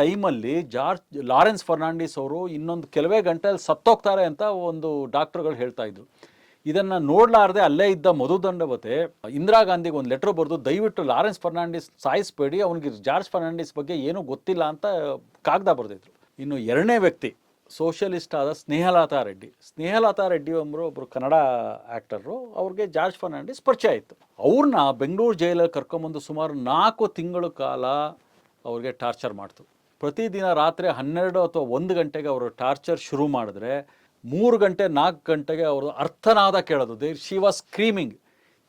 ಟೈಮಲ್ಲಿ ಜಾರ್ಜ್, ಲಾರೆನ್ಸ್ ಫರ್ನಾಂಡಿಸ್ ಅವರು ಇನ್ನೊಂದು ಕೆಲವೇ ಗಂಟೆಯಲ್ಲಿ ಸತ್ತೋಗ್ತಾರೆ ಅಂತ ಒಂದು ಡಾಕ್ಟರ್ಗಳು ಹೇಳ್ತಾ ಇದ್ರು. ಇದನ್ನು ನೋಡಲಾರ್ದೆ ಅಲ್ಲೇ ಇದ್ದ ಮಧುದಂಡವತೆ ಇಂದಿರಾ ಗಾಂಧಿಗೆ ಒಂದು ಲೆಟ್ರ್ ಬರೆದು, ದಯವಿಟ್ಟು ಲಾರೆನ್ಸ್ ಫರ್ನಾಂಡಿಸ್ ಸಾಯಿಸ್ಬೇಡಿ, ಅವನಿಗೆ ಜಾರ್ಜ್ ಫರ್ನಾಂಡಿಸ್ ಬಗ್ಗೆ ಏನೂ ಗೊತ್ತಿಲ್ಲ ಅಂತ ಕಾಗದ ಬರೆದಿದ್ರು. ಇನ್ನು ಎರಡನೇ ವ್ಯಕ್ತಿ ಸೋಷಲಿಸ್ಟ್ ಆದ ಸ್ನೇಹಲತಾ ರೆಡ್ಡಿ. ಸ್ನೇಹಲತಾ ರೆಡ್ಡಿ ಒಬ್ಬರು ಒಬ್ಬರು ಕನ್ನಡ ಆ್ಯಕ್ಟರು ಅವ್ರಿಗೆ ಜಾರ್ಜ್ ಫರ್ನಾಂಡಿಸ್ ಪರಿಚಯ ಆಯಿತು. ಅವ್ರನ್ನ ಬೆಂಗಳೂರು ಜೈಲಲ್ಲಿ ಕರ್ಕೊಂಬಂದು ಸುಮಾರು ನಾಲ್ಕು ತಿಂಗಳ ಕಾಲ ಅವ್ರಿಗೆ ಟಾರ್ಚರ್ ಮಾಡ್ತು. ಪ್ರತಿದಿನ ರಾತ್ರಿ ಹನ್ನೆರಡು ಅಥವಾ ಒಂದು ಗಂಟೆಗೆ ಅವರು ಟಾರ್ಚರ್ ಶುರು ಮಾಡಿದ್ರೆ ಮೂರು ಗಂಟೆ, ನಾಲ್ಕು ಗಂಟೆಗೆ ಅವರು ಅರ್ಥನಾದ ಕೇಳೋದು. ದೇ ಶಿ ವಾಸ್ ಸ್ಕ್ರೀಮಿಂಗ್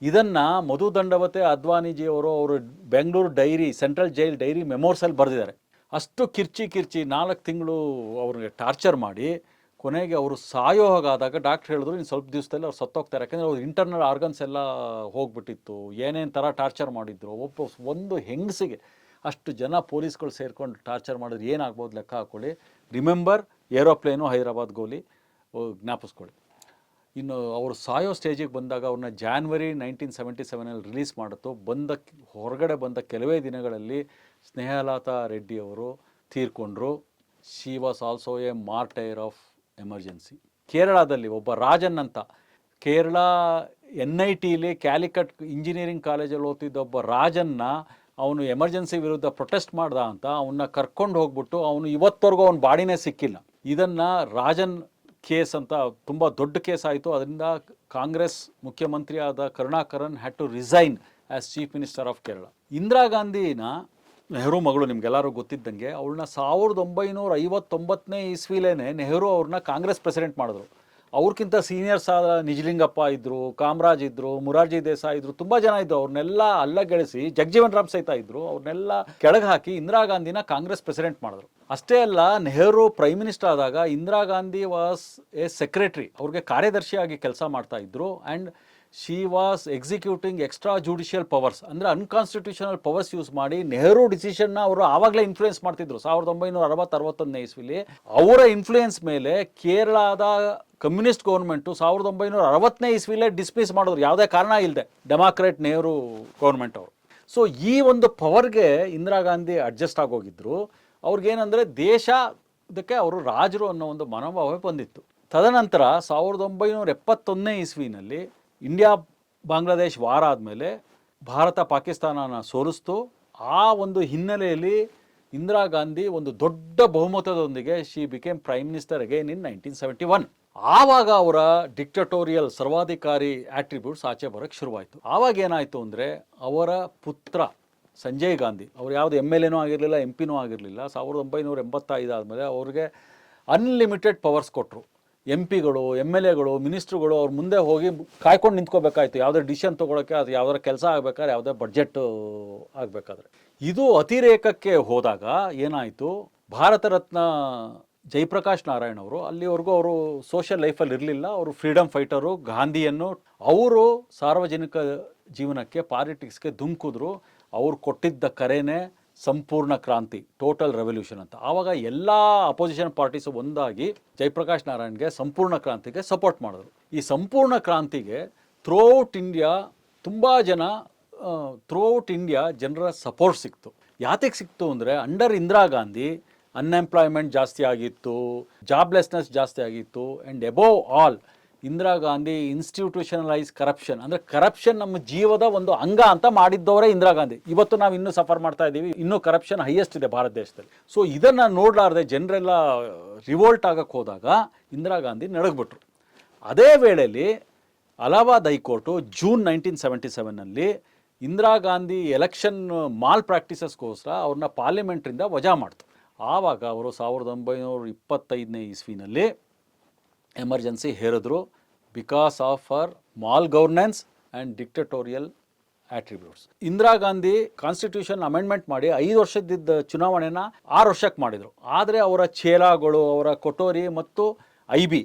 ಇದನ್ನು ಮಧು ದಂಡವತೆ ಅದ್ವಾನಿಜಿಯವರು ಅವರು Bengaluru diary, central jail diary ಮೆಮೋರ್ಸಲ್ಲಿ ಬರೆದಿದ್ದಾರೆ. ಅಷ್ಟು ಕಿರ್ಚಿ ಕಿರ್ಚಿ ನಾಲ್ಕು ತಿಂಗಳು ಅವ್ರಿಗೆ ಟಾರ್ಚರ್ ಮಾಡಿ ಕೊನೆಗೆ ಅವರು ಸಾಯೋ ಹಾಗಾದಾಗ ಡಾಕ್ಟ್ರ್ ಹೇಳಿದ್ರು, ಇನ್ನು ಸ್ವಲ್ಪ ದಿವಸದಲ್ಲಿ ಅವ್ರು ಸತ್ತೋಗ್ತಾರೆ. ಯಾಕಂದರೆ ಅವ್ರು ಇಂಟರ್ನಲ್ ಆರ್ಗನ್ಸ್ ಎಲ್ಲ ಹೋಗ್ಬಿಟ್ಟಿತ್ತು. ಏನೇನು ಥರ ಟಾರ್ಚರ್ ಮಾಡಿದ್ರು ಒಬ್ಬ ಒಂದು ಹೆಂಗಸಿಗೆ ಅಷ್ಟು ಜನ ಪೊಲೀಸ್ಗಳು ಸೇರ್ಕೊಂಡು ಟಾರ್ಚರ್ ಮಾಡಿದ್ರೆ ಏನಾಗ್ಬೋದು ಲೆಕ್ಕ ಹಾಕ್ಕೊಳ್ಳಿ ರಿಮೆಂಬರ್ ಏರೋಪ್ಲೇನು ಹೈದರಾಬಾದ್ ಗೋಲಿ. ಜ್ಞಾಪಿಸ್ಕೊಳ್ಳಿ ಇನ್ನು ಅವರು ಸಾಯೋ ಸ್ಟೇಜಿಗೆ ಬಂದಾಗ ಅವ್ರನ್ನ ಜಾನ್ವರಿ ನೈನ್ಟೀನ್ ಸೆವೆಂಟಿ ಸೆವೆನಲ್ಲಿ ರಿಲೀಸ್ ಮಾಡಿತ್ತು, ಬಂದ ಹೊರಗಡೆ ಬಂದ ಕೆಲವೇ ದಿನಗಳಲ್ಲಿ ಸ್ನೇಹಲತಾ ರೆಡ್ಡಿ ಅವರು ತೀರ್ಕೊಂಡ್ರು she was also a martyr of emergency. ಕೇರಳದಲ್ಲಿ ಒಬ್ಬ ರಾಜನ್ ಅಂತ, ಕೇರಳ ಎನ್ ಐ ಟಿಲಿ ಕ್ಯಾಲಿಕಟ್ ಇಂಜಿನಿಯರಿಂಗ್ ಕಾಲೇಜಲ್ಲಿ ಓದ್ತಿದ್ದ ಒಬ್ಬ ರಾಜನ್ನ ಅವನು ಎಮರ್ಜೆನ್ಸಿ ವಿರುದ್ಧ ಪ್ರೊಟೆಸ್ಟ್ ಮಾಡ್ದ ಅಂತ ಅವನ್ನ ಕರ್ಕೊಂಡು ಹೋಗ್ಬಿಟ್ಟು ಅವನು ಇವತ್ತವರೆಗೂ ಅವನ ಬಾಡಿನೇ ಸಿಕ್ಕಿಲ್ಲ. ಇದನ್ನು ರಾಜನ್ ಕೇಸ್ ಅಂತ ತುಂಬ ದೊಡ್ಡ ಕೇಸ್ ಆಯಿತು. ಅದರಿಂದ Congress ಮುಖ್ಯಮಂತ್ರಿಯಾದ Karunakaran had to resign as chief minister of Kerala Indira ಗಾಂಧಿನ Nehru ಮಗಳು ನಿಮ್ಗೆಲ್ಲರೂ ಗೊತ್ತಿದ್ದಂಗೆ, ಅವಳನ್ನ ಸಾವಿರದ ಒಂಬೈನೂರ ಐವತ್ತೊಂಬತ್ತನೇ ಇಸ್ವಿಲೇನೆ ನೆಹರು ಅವ್ರನ್ನ ಕಾಂಗ್ರೆಸ್ ಪ್ರೆಸಿಡೆಂಟ್ ಮಾಡಿದ್ರು. ಅವ್ರಿಗಿಂತ ಸೀನಿಯರ್ಸ್ ಆದ ನಿಜಲಿಂಗಪ್ಪ ಇದ್ದರು ಕಾಮರಾಜ್ ಇದ್ದರು ಮುರಾರ್ಜಿ ದೇಸಾಯಿ ಇದ್ದರು ತುಂಬಾ ಜನ ಇದ್ದರು ಅವ್ರನ್ನೆಲ್ಲ ಅಲ್ಲಗೆಳಿಸಿ ಜಗಜೀವನ್ ರಾಮ್ ಸಹಿತ ಇದ್ದರು ಅವ್ರನ್ನೆಲ್ಲ ಕೆಳಗೆ ಹಾಕಿ ಇಂದಿರಾ ಗಾಂಧಿನ ಕಾಂಗ್ರೆಸ್ ಪ್ರೆಸಿಡೆಂಟ್ ಮಾಡಿದ್ರು. ಅಷ್ಟೇ ಅಲ್ಲ, ನೆಹರು ಪ್ರೈಮ್ ಮಿನಿಸ್ಟರ್ ಆದಾಗ Indira Gandhi was a secretary ಅವ್ರಿಗೆ ಕಾರ್ಯದರ್ಶಿಯಾಗಿ ಕೆಲಸ ಮಾಡ್ತಾ ಇದ್ರು. And she was executing extra judicial powers ಅಂದರೆ ಅನ್ಕಾನ್ಸ್ಟಿಟ್ಯೂಷನಲ್ ಪವರ್ಸ್ ಯೂಸ್ ಮಾಡಿ ನೆಹರು ಡಿಸಿಷನ್ನ ಅವರು ಆವಾಗಲೇ ಇನ್ಫ್ಲೂಯೆನ್ಸ್ ಮಾಡ್ತಿದ್ರು. ಸಾವಿರದ ಒಂಬೈನೂರ ಅರವತ್ತರವತ್ತೊಂದನೇ ಇಸ್ವಿಲಿ ಅವರ ಇನ್ಫ್ಲೂಯೆನ್ಸ್ ಮೇಲೆ ಕೇರಳದ ಕಮ್ಯುನಿಸ್ಟ್ ಗೌರ್ಮೆಂಟು ಸಾವಿರದ ಒಂಬೈನೂರ ಅರವತ್ತನೇ ಇಸ್ವಿಲೇ ಡಿಸ್ಮಿಸ್ ಮಾಡಿದ್ರು. ಯಾವುದೇ ಕಾರಣ ಇಲ್ಲದೆ ಡೆಮಾಕ್ರೆಟ್ ನೆಹರು ಗೌರ್ಮೆಂಟ್ ಅವರು. ಸೊ ಈ ಒಂದು ಪವರ್ಗೆ ಇಂದಿರಾ ಗಾಂಧಿ ಅಡ್ಜಸ್ಟ್ ಆಗೋಗಿದ್ರು. ಅವ್ರಿಗೇನಂದರೆ ದೇಶ ಇದಕ್ಕೆ ಅವರು ರಾಜರು ಅನ್ನೋ ಒಂದು ಮನೋಭಾವ ಬಂದಿತ್ತು. ತದನಂತರ ಸಾವಿರದ ಒಂಬೈನೂರ ಎಪ್ಪತ್ತೊಂದನೇ ಇಸ್ವಿನಲ್ಲಿ ಇಂಡಿಯಾ, ಬಾಂಗ್ಲಾದೇಶ್ ವಾರ ಆದಮೇಲೆ ಭಾರತ, ಪಾಕಿಸ್ತಾನನ ಸೋಲಿಸ್ತು. ಆ ಒಂದು ಹಿನ್ನೆಲೆಯಲ್ಲಿ ಇಂದಿರಾ ಗಾಂಧಿ ಒಂದು ದೊಡ್ಡ ಬಹುಮತದೊಂದಿಗೆ she became prime minister again in nineteen seventy one. ಆವಾಗ ಅವರ ಡಿಕ್ಟಟೋರಿಯಲ್ ಸರ್ವಾಧಿಕಾರಿ ಆಟ್ರಿಬ್ಯೂಟ್ಸ್ ಆಚೆ ಬರೋಕ್ಕೆ ಶುರುವಾಯಿತು. ಆವಾಗ ಏನಾಯಿತು ಅಂದರೆ ಅವರ ಪುತ್ರ ಸಂಜಯ್ ಗಾಂಧಿ, ಅವ್ರು ಯಾವುದು ಎಂ ಎಲ್ ಎನೂ ಆಗಿರಲಿಲ್ಲ, ಎಂ ಪಿನೂ ಆಗಿರಲಿಲ್ಲ, ಸಾವಿರದ ಒಂಬೈನೂರ ಎಂಬತ್ತೈದು ಆದಮೇಲೆ ಅವ್ರಿಗೆ ಅನ್ಲಿಮಿಟೆಡ್ ಪವರ್ಸ್ ಕೊಟ್ಟರು ಎಂ ಪಿಗಳು ಎಂ ಎಲ್ ಎಗಳು, ಮಿನಿಸ್ಟ್ರುಗಳು ಅವ್ರ ಮುಂದೆ ಹೋಗಿ ಕಾಯ್ಕೊಂಡು ನಿಂತ್ಕೋಬೇಕಾಯ್ತು. ಯಾವುದೇ ಡಿಸಿಷನ್ ತೊಗೊಳಕ್ಕೆ ಅದು ಯಾವ್ದಾರ ಕೆಲಸ ಆಗ್ಬೇಕಾದ್ರೆ ಯಾವುದೇ ಬಡ್ಜೆಟ್ ಆಗಬೇಕಾದ್ರೆ. ಇದು ಅತಿರೇಕಕ್ಕೆ ಹೋದಾಗ ಏನಾಯಿತು? ಭಾರತ ರತ್ನ ಜಯಪ್ರಕಾಶ್ ನಾರಾಯಣ್ ಅವರು, ಅಲ್ಲಿವರೆಗೂ ಅವರು ಸೋಷಿಯಲ್ ಲೈಫಲ್ಲಿ ಇರಲಿಲ್ಲ. ಅವರು ಫ್ರೀಡಮ್ ಫೈಟರು, ಗಾಂಧಿಯನ್ನು ಅವರು ಸಾರ್ವಜನಿಕ ಜೀವನಕ್ಕೆ, ಪಾಲಿಟಿಕ್ಸ್ಗೆ ಧುಮುಕಿದ್ರು. ಅವ್ರು ಕೊಟ್ಟಿದ್ದ ಕರೆನೇ ಸಂಪೂರ್ಣ ಕ್ರಾಂತಿ ಟೋಟಲ್ ರೆವಲ್ಯೂಷನ್ ಅಂತ. ಆವಾಗ ಎಲ್ಲ ಅಪೋಸಿಷನ್ ಪಾರ್ಟೀಸು ಒಂದಾಗಿ ಜಯಪ್ರಕಾಶ್ ನಾರಾಯಣ್ಗೆ ಸಂಪೂರ್ಣ ಕ್ರಾಂತಿಗೆ ಸಪೋರ್ಟ್ ಮಾಡಿದ್ರು. ಈ ಸಂಪೂರ್ಣ ಕ್ರಾಂತಿಗೆ ಥ್ರೂಔಟ್ ಇಂಡಿಯಾ ತುಂಬ ಜನ ಥ್ರೂಔಟ್ ಇಂಡಿಯಾ ಜನರ ಸಪೋರ್ಟ್ ಸಿಕ್ತು. ಯಾತಕ್ಕೆ ಸಿಕ್ತು ಅಂದರೆ ಅಂಡರ್ ಇಂದಿರಾ ಗಾಂಧಿ ಅನ್ಎಂಪ್ಲಾಯ್ಮೆಂಟ್ ಜಾಸ್ತಿ ಆಗಿತ್ತು ಜಾಬ್ಲೆಸ್ನೆಸ್ ಜಾಸ್ತಿ ಆಗಿತ್ತು and above all Indira Gandhi institutionalise corruption ಅಂದರೆ ಕರಪ್ಷನ್ ನಮ್ಮ ಜೀವದ ಒಂದು ಅಂಗ ಅಂತ ಮಾಡಿದ್ದವರೇ ಇಂದಿರಾ ಗಾಂಧಿ. ಇವತ್ತು ನಾವು ಇನ್ನೂ ಸಫರ್ ಮಾಡ್ತಾ ಇದ್ದೀವಿ ಇನ್ನೂ ಕರಪ್ಷನ್ ಹೈಯೆಸ್ಟ್ ಇದೆ ಭಾರತ ದೇಶದಲ್ಲಿ. ಸೊ ಇದನ್ನು ನೋಡಲಾರ್ದೆ ಜನರೆಲ್ಲ ರಿವೋಲ್ಟ್ ಆಗಕ್ಕೆ ಹೋದಾಗ ಇಂದಿರಾ ಗಾಂಧಿ ನಡಗ್ಬಿಟ್ರು. ಅದೇ ವೇಳೆಯಲ್ಲಿ Allahabad high court June nineteen seventy ಸೆವೆನಲ್ಲಿ Indira Gandhi election mal ಪ್ರಾಕ್ಟೀಸಸ್ಗೋಸ್ಕರ ಅವ್ರನ್ನ ಪಾರ್ಲಿಮೆಂಟ್ರಿಂದ ವಜಾ ಮಾಡ್ತು. ಆವಾಗ ಅವರು ಸಾವಿರದ ಒಂಬೈನೂರ ಇಪ್ಪತ್ತೈದನೇ ಇಸ್ವಿನಲ್ಲಿ emergency ಹೇರಿದ್ರು because of our mal governance and dictatorial attributes. Indira Gandhi constitution amendment ಮಾಡಿ ಐದು ವರ್ಷದಿದ್ದ ಚುನಾವಣೆನ ಆರು ವರ್ಷಕ್ಕೆ ಮಾಡಿದರು. ಆದರೆ ಅವರ ಚೇಲಾಗಳು ಅವರ ಕೊಟೋರಿ ಮತ್ತು ಐ ಬಿ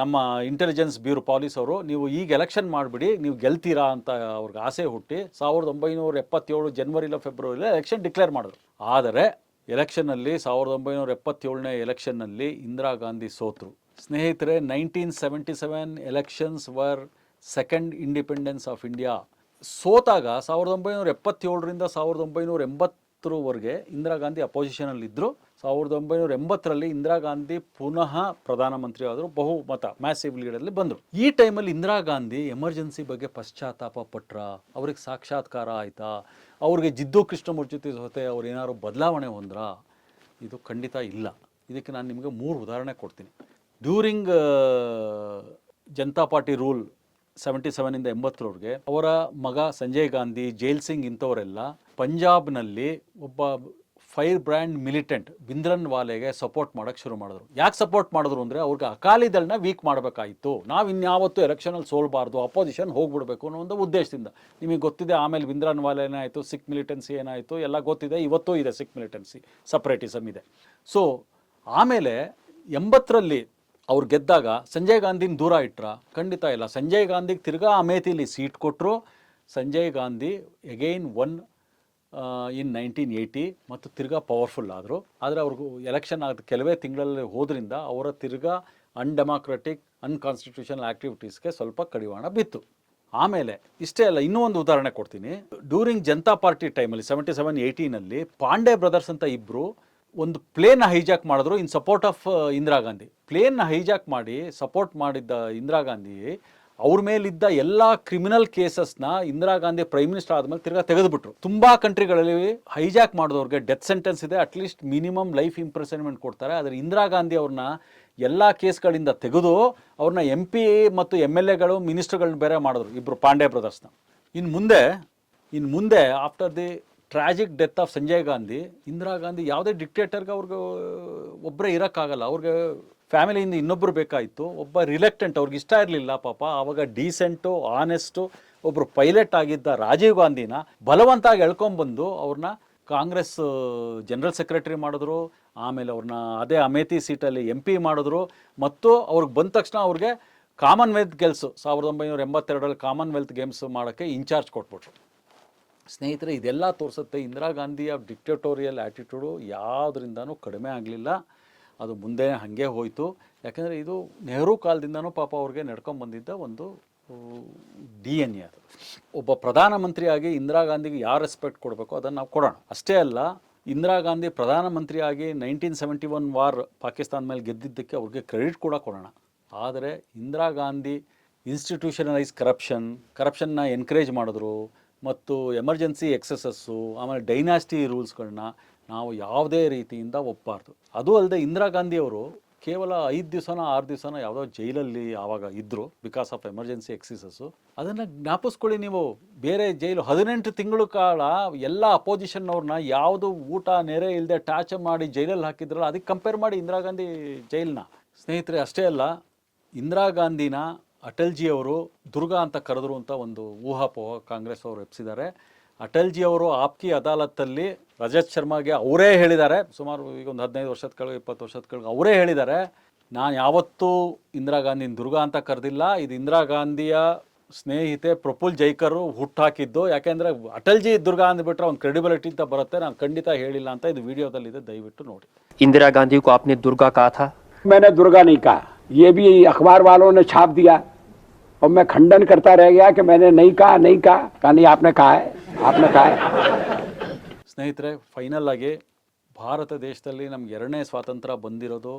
ನಮ್ಮ ಇಂಟೆಲಿಜೆನ್ಸ್ ಬ್ಯೂರೋ ಪಾಲಿಸ್ ಅವರು, ನೀವು ಈಗ ಎಲೆಕ್ಷನ್ ಮಾಡಿಬಿಡಿ, ನೀವು ಗೆಲ್ತೀರಾ ಅಂತ ಅವ್ರಿಗೆ ಆಸೆ ಹುಟ್ಟಿ ಸಾವಿರದ ಒಂಬೈನೂರ ಎಪ್ಪತ್ತೇಳು ಜನವರಿಲ ಫೆಬ್ರವರಿಲಿ ಎಲೆಕ್ಷನ್ ಡಿಕ್ಲೇರ್ ಮಾಡಿದ್ರು. ಆದರೆ ಎಲೆಕ್ಷನ್ನಲ್ಲಿ ಸಾವಿರದ ಒಂಬೈನೂರ ಎಪ್ಪತ್ತೇಳನೇ ಎಲೆಕ್ಷನ್ನಲ್ಲಿ ಇಂದಿರಾ ಗಾಂಧಿ ಸೋತರು. ಸ್ನೇಹಿತರೆ nineteen seventy seven elections were second independence of India ಸೋತಾಗ ಸಾವಿರದ ಒಂಬೈನೂರ ಎಪ್ಪತ್ತೇಳರಿಂದ ಸಾವಿರದ ಒಂಬೈನೂರ ಎಂಬತ್ತರವರೆಗೆ ಇಂದಿರಾ ಗಾಂಧಿ ಅಪೋಸಿಷನಲ್ಲಿದ್ದರು ಸಾವಿರದ ಒಂಬೈನೂರ ಎಂಬತ್ತರಲ್ಲಿ ಇಂದಿರಾ ಗಾಂಧಿ ಪುನಃ ಪ್ರಧಾನಮಂತ್ರಿ ಆದರು ಬಹುಮತ ಮ್ಯಾಸಿವ್ ಲೀಡಲ್ಲಿ ಬಂದರು. ಈ ಟೈಮಲ್ಲಿ ಇಂದಿರಾ ಗಾಂಧಿ ಎಮರ್ಜೆನ್ಸಿ ಬಗ್ಗೆ ಪಶ್ಚಾತ್ತಾಪ ಪಟ್ರ. ಅವ್ರಿಗೆ ಸಾಕ್ಷಾತ್ಕಾರ ಆಯಿತಾ? ಅವ್ರಿಗೆ ಜಿದ್ದು ಕೃಷ್ಣಮೂರ್ತಿ ಜೊತೆ ಅವ್ರು ಏನಾದ್ರು ಬದಲಾವಣೆ ಹೊಂದ್ರ? ಇದು ಖಂಡಿತ ಇಲ್ಲ. ಇದಕ್ಕೆ ನಾನು ನಿಮಗೆ ಮೂರು ಉದಾಹರಣೆ ಕೊಡ್ತೀನಿ. During Janata party rule seventy ಸೆವೆನಿಂದ ಎಂಬತ್ತರವರೆಗೆ ಅವರ ಮಗ ಸಂಜಯ್ ಗಾಂಧಿ, ಜೈಲ್ ಸಿಂಗ್ ಇಂಥವರೆಲ್ಲ ಪಂಜಾಬ್ನಲ್ಲಿ ಒಬ್ಬ ಫೈರ್ ಬ್ರ್ಯಾಂಡ್ ಮಿಲಿಟೆಂಟ್ ಬಿಂದ್ರನ್ ವಾಲೆಗೆ ಸಪೋರ್ಟ್ ಮಾಡೋಕ್ಕೆ ಶುರು ಮಾಡಿದ್ರು. ಯಾಕೆ ಸಪೋರ್ಟ್ ಮಾಡಿದ್ರು ಅಂದರೆ ಅವ್ರಿಗೆ ಅಕಾಲಿ ದಳನ ವೀಕ್ ಮಾಡಬೇಕಾಯಿತು. ನಾವು ಇನ್ಯಾವತ್ತೂ ಎಲೆಕ್ಷನಲ್ಲಿ ಸೋಲ್ಬಾರ್ದು, ಅಪೋಸಿಷನ್ ಹೋಗ್ಬಿಡ್ಬೇಕು ಅನ್ನೋ ಒಂದು ಉದ್ದೇಶದಿಂದ. ನಿಮಗೆ ಗೊತ್ತಿದೆ, ಆಮೇಲೆ ಬಿಂದ್ರನ್ ವಾಲೆ ಏನಾಯಿತು ಸಿಖ್ ಮಿಲಿಟೆನ್ಸಿ ಏನಾಯಿತು, ಎಲ್ಲ ಗೊತ್ತಿದೆ, ಇವತ್ತೂ ಇದೆ ಸಿಖ್ ಮಿಲಿಟೆನ್ಸಿ ಸಪ್ರೇಟಿಸಮ್ ಇದೆ. ಸೊ ಆಮೇಲೆ ಎಂಬತ್ತರಲ್ಲಿ ಅವ್ರು ಗೆದ್ದಾಗ ಸಂಜಯ್ ಗಾಂಧಿನ ದೂರ ಇಟ್ರ, ಖಂಡಿತ ಇಲ್ಲ. ಸಂಜಯ್ ಗಾಂಧಿಗೆ ತಿರ್ಗಾ ಅಮೇಥಿಲಿ ಸೀಟ್ ಕೊಟ್ಟರು Sanjay Gandhi again one in nineteen eighty ಮತ್ತು ತಿರ್ಗಾ ಪವರ್ಫುಲ್ ಆದರು. ಆದರೆ ಅವ್ರಿಗೂ ಎಲೆಕ್ಷನ್ ಆದ ಕೆಲವೇ ತಿಂಗಳಲ್ಲಿ ಹೋದ್ರಿಂದ ಅವರ ತಿರ್ಗಾ ಅನ್ಡೆಮಾಕ್ರೆಟಿಕ್ ಅನ್ಕಾನ್ಸ್ಟಿಟ್ಯೂಷನಲ್ ಆ್ಯಕ್ಟಿವಿಟೀಸ್ಗೆ ಸ್ವಲ್ಪ ಕಡಿವಾಣ ಬಿತ್ತು. ಆಮೇಲೆ ಇಷ್ಟೇ ಅಲ್ಲ, ಇನ್ನೂ ಒಂದು ಉದಾಹರಣೆ ಕೊಡ್ತೀನಿ. ಡ್ಯೂರಿಂಗ್ ಜನತಾ ಪಾರ್ಟಿ ಟೈಮಲ್ಲಿ ಸೆವೆಂಟಿ ಸೆವೆನ್ ಏಯ್ಟೀನಲ್ಲಿ ಪಾಂಡೆ ಬ್ರದರ್ಸ್ ಅಂತ ಇಬ್ಬರು ಒಂದು ಪ್ಲೇನ್ ಹೈಜಾಕ್ ಮಾಡಿದ್ರು in support of Indira Gandhi. Plane hijack ಮಾಡಿ ಸಪೋರ್ಟ್ ಮಾಡಿದ್ದ ಇಂದಿರಾ ಗಾಂಧಿ ಅವ್ರ ಮೇಲಿದ್ದ ಎಲ್ಲ ಕ್ರಿಮಿನಲ್ ಕೇಸಸ್ನ ಇಂದಿರಾ ಗಾಂಧಿ ಪ್ರೈಮ್ ಮಿನಿಸ್ಟರ್ ಆದಮೇಲೆ ತಿರ್ಗಾ ತೆಗೆದುಬಿಟ್ರು. ತುಂಬಾ ಕಂಟ್ರಿಗಳಲ್ಲಿ ಹೈಜಾಕ್ ಮಾಡಿದವ್ರಿಗೆ ಡೆತ್ ಸೆಂಟೆನ್ಸ್ ಇದೆ at least minimum life imprisonment ಕೊಡ್ತಾರೆ. ಆದರೆ ಇಂದಿರಾ ಗಾಂಧಿ ಅವ್ರನ್ನ ಎಲ್ಲ ಕೇಸ್ಗಳಿಂದ ತೆಗೆದು ಅವ್ರನ್ನ ಎಂ ಪಿ ಮತ್ತು ಎಂ ಎಲ್ ಎಗಳು, ಮಿನಿಸ್ಟರ್ಗಳನ್ನ ಬೇರೆ ಮಾಡಿದ್ರು ಇಬ್ಬರು ಪಾಂಡೆ ಬ್ರದರ್ಸ್ನ. ಇನ್ನು ಮುಂದೆ ಇನ್ನು ಮುಂದೆ after the tragic death of Sanjay Gandhi Indira Gandhi ಯಾವುದೇ ಡಿಕ್ಟೇಟರ್ಗೆ ಅವ್ರಿಗೆ ಒಬ್ಬರೇ ಇರೋಕ್ಕಾಗಲ್ಲ. ಅವ್ರಿಗೆ ಫ್ಯಾಮಿಲಿಯಿಂದ ಇನ್ನೊಬ್ಬರು ಬೇಕಾಯಿತು. ಒಬ್ಬ ರಿಲೆಕ್ಟೆಂಟ್ ಅವ್ರಿಗೆ ಇಷ್ಟ ಇರಲಿಲ್ಲ ಪಾಪ. ಆವಾಗ ಡೀಸೆಂಟು ಆನೆಸ್ಟು ಒಬ್ಬರು ಪೈಲಟ್ ಆಗಿದ್ದ ರಾಜೀವ್ ಗಾಂಧಿನ ಬಲವಂತಾಗಿ ಎಳ್ಕೊಂಬಂದು ಅವ್ರನ್ನ ಕಾಂಗ್ರೆಸ್ ಜನರಲ್ ಸೆಕ್ರೆಟರಿ ಮಾಡಿದ್ರು. ಆಮೇಲೆ ಅವ್ರನ್ನ ಅದೇ ಅಮೇಥಿ ಸೀಟಲ್ಲಿ ಎಂ ಪಿ ಮಾಡಿದ್ರು. ಮತ್ತು ಅವ್ರಿಗೆ ಬಂದ ತಕ್ಷಣ ಅವ್ರಿಗೆ ಕಾಮನ್ವೆಲ್ತ್ ಗೆಲ್ಸು ಸಾವಿರದ ಒಂಬೈನೂರ ಎಂಬತ್ತೆರಡರಲ್ಲಿ ಕಾಮನ್ವೆಲ್ತ್ ಗೇಮ್ಸ್ ಮಾಡೋಕ್ಕೆ ಇನ್ಚಾರ್ಜ್ ಕೊಟ್ಬಿಟ್ರು. ಸ್ನೇಹಿತರೆ, ಇದೆಲ್ಲ ತೋರಿಸುತ್ತೆ ಇಂದಿರಾ ಗಾಂಧಿಯ ಡಿಕ್ಟೇಟೋರಿಯಲ್ ಆ್ಯಟಿಟ್ಯೂಡು ಯಾವುದರಿಂದನೂ ಕಡಿಮೆ ಆಗಲಿಲ್ಲ. ಅದು ಮುಂದೆ ಹಾಗೆ ಹೋಯಿತು. ಯಾಕೆಂದರೆ ಇದು ನೆಹರು ಕಾಲದಿಂದನೂ ಪಾಪ ಅವ್ರಿಗೆ ನಡ್ಕೊಂಡು ಬಂದಿದ್ದ ಒಂದು ಡಿ ಎನ್ ಎ ಅದು. ಒಬ್ಬ ಪ್ರಧಾನಮಂತ್ರಿಯಾಗಿ ಇಂದಿರಾ ಗಾಂಧಿಗೆ ಯಾರು ರೆಸ್ಪೆಕ್ಟ್ ಕೊಡಬೇಕು ಅದನ್ನು ನಾವು ಕೊಡೋಣ. ಅಷ್ಟೇ ಅಲ್ಲ, ಇಂದಿರಾ ಗಾಂಧಿ ಪ್ರಧಾನಮಂತ್ರಿಯಾಗಿ nineteen seventy one war Pakistan ಮೇಲೆ ಗೆದ್ದಿದ್ದಕ್ಕೆ ಅವ್ರಿಗೆ ಕ್ರೆಡಿಟ್ ಕೂಡ ಕೊಡೋಣ. ಆದರೆ ಇಂದಿರಾ ಗಾಂಧಿ ಇನ್ಸ್ಟಿಟ್ಯೂಷನಲೈಸ್ ಕರಪ್ಷನ್ ಕರಪ್ಷನ್ನ ಎನ್ಕರೇಜ್ ಮಾಡಿದ್ರು ಮತ್ತು ಎಮರ್ಜೆನ್ಸಿ ಎಕ್ಸಸಸ್ಸು, ಆಮೇಲೆ ಡೈನಾಸ್ಟಿ ರೂಲ್ಸ್ಗಳನ್ನ ನಾವು ಯಾವುದೇ ರೀತಿಯಿಂದ ಒಪ್ಪಬಾರ್ದು ಅದು ಅಲ್ಲದೆ ಇಂದಿರಾ ಗಾಂಧಿಯವರು ಕೇವಲ ಐದು ದಿವಸನ, ಆರು ದಿವಸನ ಯಾವುದೋ ಜೈಲಲ್ಲಿ ಆವಾಗ ಇದ್ದರು ಬಿಕಾಸ್ ಆಫ್ ಎಮರ್ಜೆನ್ಸಿ ಎಕ್ಸಸಸ್ಸು. ಅದನ್ನು ಜ್ಞಾಪಿಸ್ಕೊಳ್ಳಿ ನೀವು. ಬೇರೆ ಜೈಲು ಹದಿನೆಂಟು ತಿಂಗಳು ಕಾಲ ಎಲ್ಲ ಅಪೋಸಿಷನ್ನವ್ರನ್ನ ಯಾವುದು ಊಟ, ನೆರೆ ಇಲ್ಲದೆ ಟಾರ್ಚರ್ ಮಾಡಿ ಜೈಲಲ್ಲಿ ಹಾಕಿದ್ರಲ್ಲ, ಅದಕ್ಕೆ ಕಂಪೇರ್ ಮಾಡಿ ಇಂದಿರಾ ಗಾಂಧಿ ಜೈಲನ್ನ ಸ್ನೇಹಿತರೆ, ಅಷ್ಟೇ ಅಲ್ಲ, ಇಂದಿರಾ ಗಾಂಧಿನ ಅಟಲ್ಜಿ ಅವರು ದುರ್ಗಾ ಅಂತ ಕರೆದ್ರು ಅಂತ ಒಂದು ಊಹಾಪೋಹ ಕಾಂಗ್ರೆಸ್ ಅವರು ಎಪ್ಸಿದ್ದಾರೆ ಅಟಲ್ಜಿ ಅವರು ಆಪ್ಕಿ ಅದಾಲತ್ತಲ್ಲಿ ರಜತ್ ಶರ್ಮಾಗೆ ಅವರೇ ಹೇಳಿದ್ದಾರೆ ಸುಮಾರು ಈಗ ಒಂದು ಹದಿನೈದು ವರ್ಷದ ಕೆಳಗೆ ಇಪ್ಪತ್ತು ವರ್ಷದ ಕೆಳಗೆ ಅವರೇ ಹೇಳಿದ್ದಾರೆ ನಾನು ಯಾವತ್ತೂ ಇಂದಿರಾ ಗಾಂಧಿನ ದುರ್ಗಾ ಅಂತ ಕರೆದಿಲ್ಲ ಇದು ಇಂದಿರಾ ಗಾಂಧಿಯ ಸ್ನೇಹಿತೆ ಪ್ರಫುಲ್ ಜೈಕರು ಹುಟ್ಟಾಕಿದ್ದು ಯಾಕೆಂದರೆ ಅಟಲ್ಜಿ ದುರ್ಗಾ ಅಂದ್ಬಿಟ್ರೆ ಒಂದು ಕ್ರೆಡಿಬಿಲಿಟಿ ಅಂತ ಬರುತ್ತೆ ನಾನು ಖಂಡಿತ ಹೇಳಿಲ್ಲ ಅಂತ ಇದು ವಿಡಿಯೋದಲ್ಲಿದೆ ದಯವಿಟ್ಟು ನೋಡಿ इंदिरा गांधी को आपने दुर्गा कहा था मैंने दुर्गा नहीं कहा ये भी अखबार वालों ने छाप दिया और मैं खंडन करता रह गया कि मैंने नहीं कहा नहीं कहा कहा नहीं आपने कहा है आपने कहा है ಸ್ನೇಹಿತರೆ ಫೈನಲ್ ಆಗಿ ಭಾರತ ದೇಶದಲ್ಲಿ ನಮ್ಗೆ ಎರಡನೇ ಸ್ವಾತಂತ್ರ್ಯ ಬಂದಿರೋದು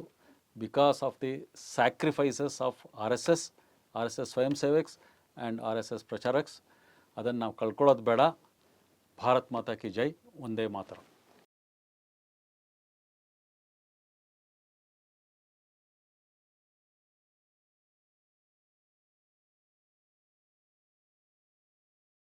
because of the sacrifices of R S S R S S swayam sevaks and R S S pracharaks ಅದನ್ನು ನಾವು ಕಳ್ಕೊಳ್ಳೋದು ಬೇಡ ಭಾರತ್ ಮಾತಾ ಕಿ ಜೈ ಒಂದೇ ಮಾತರಂ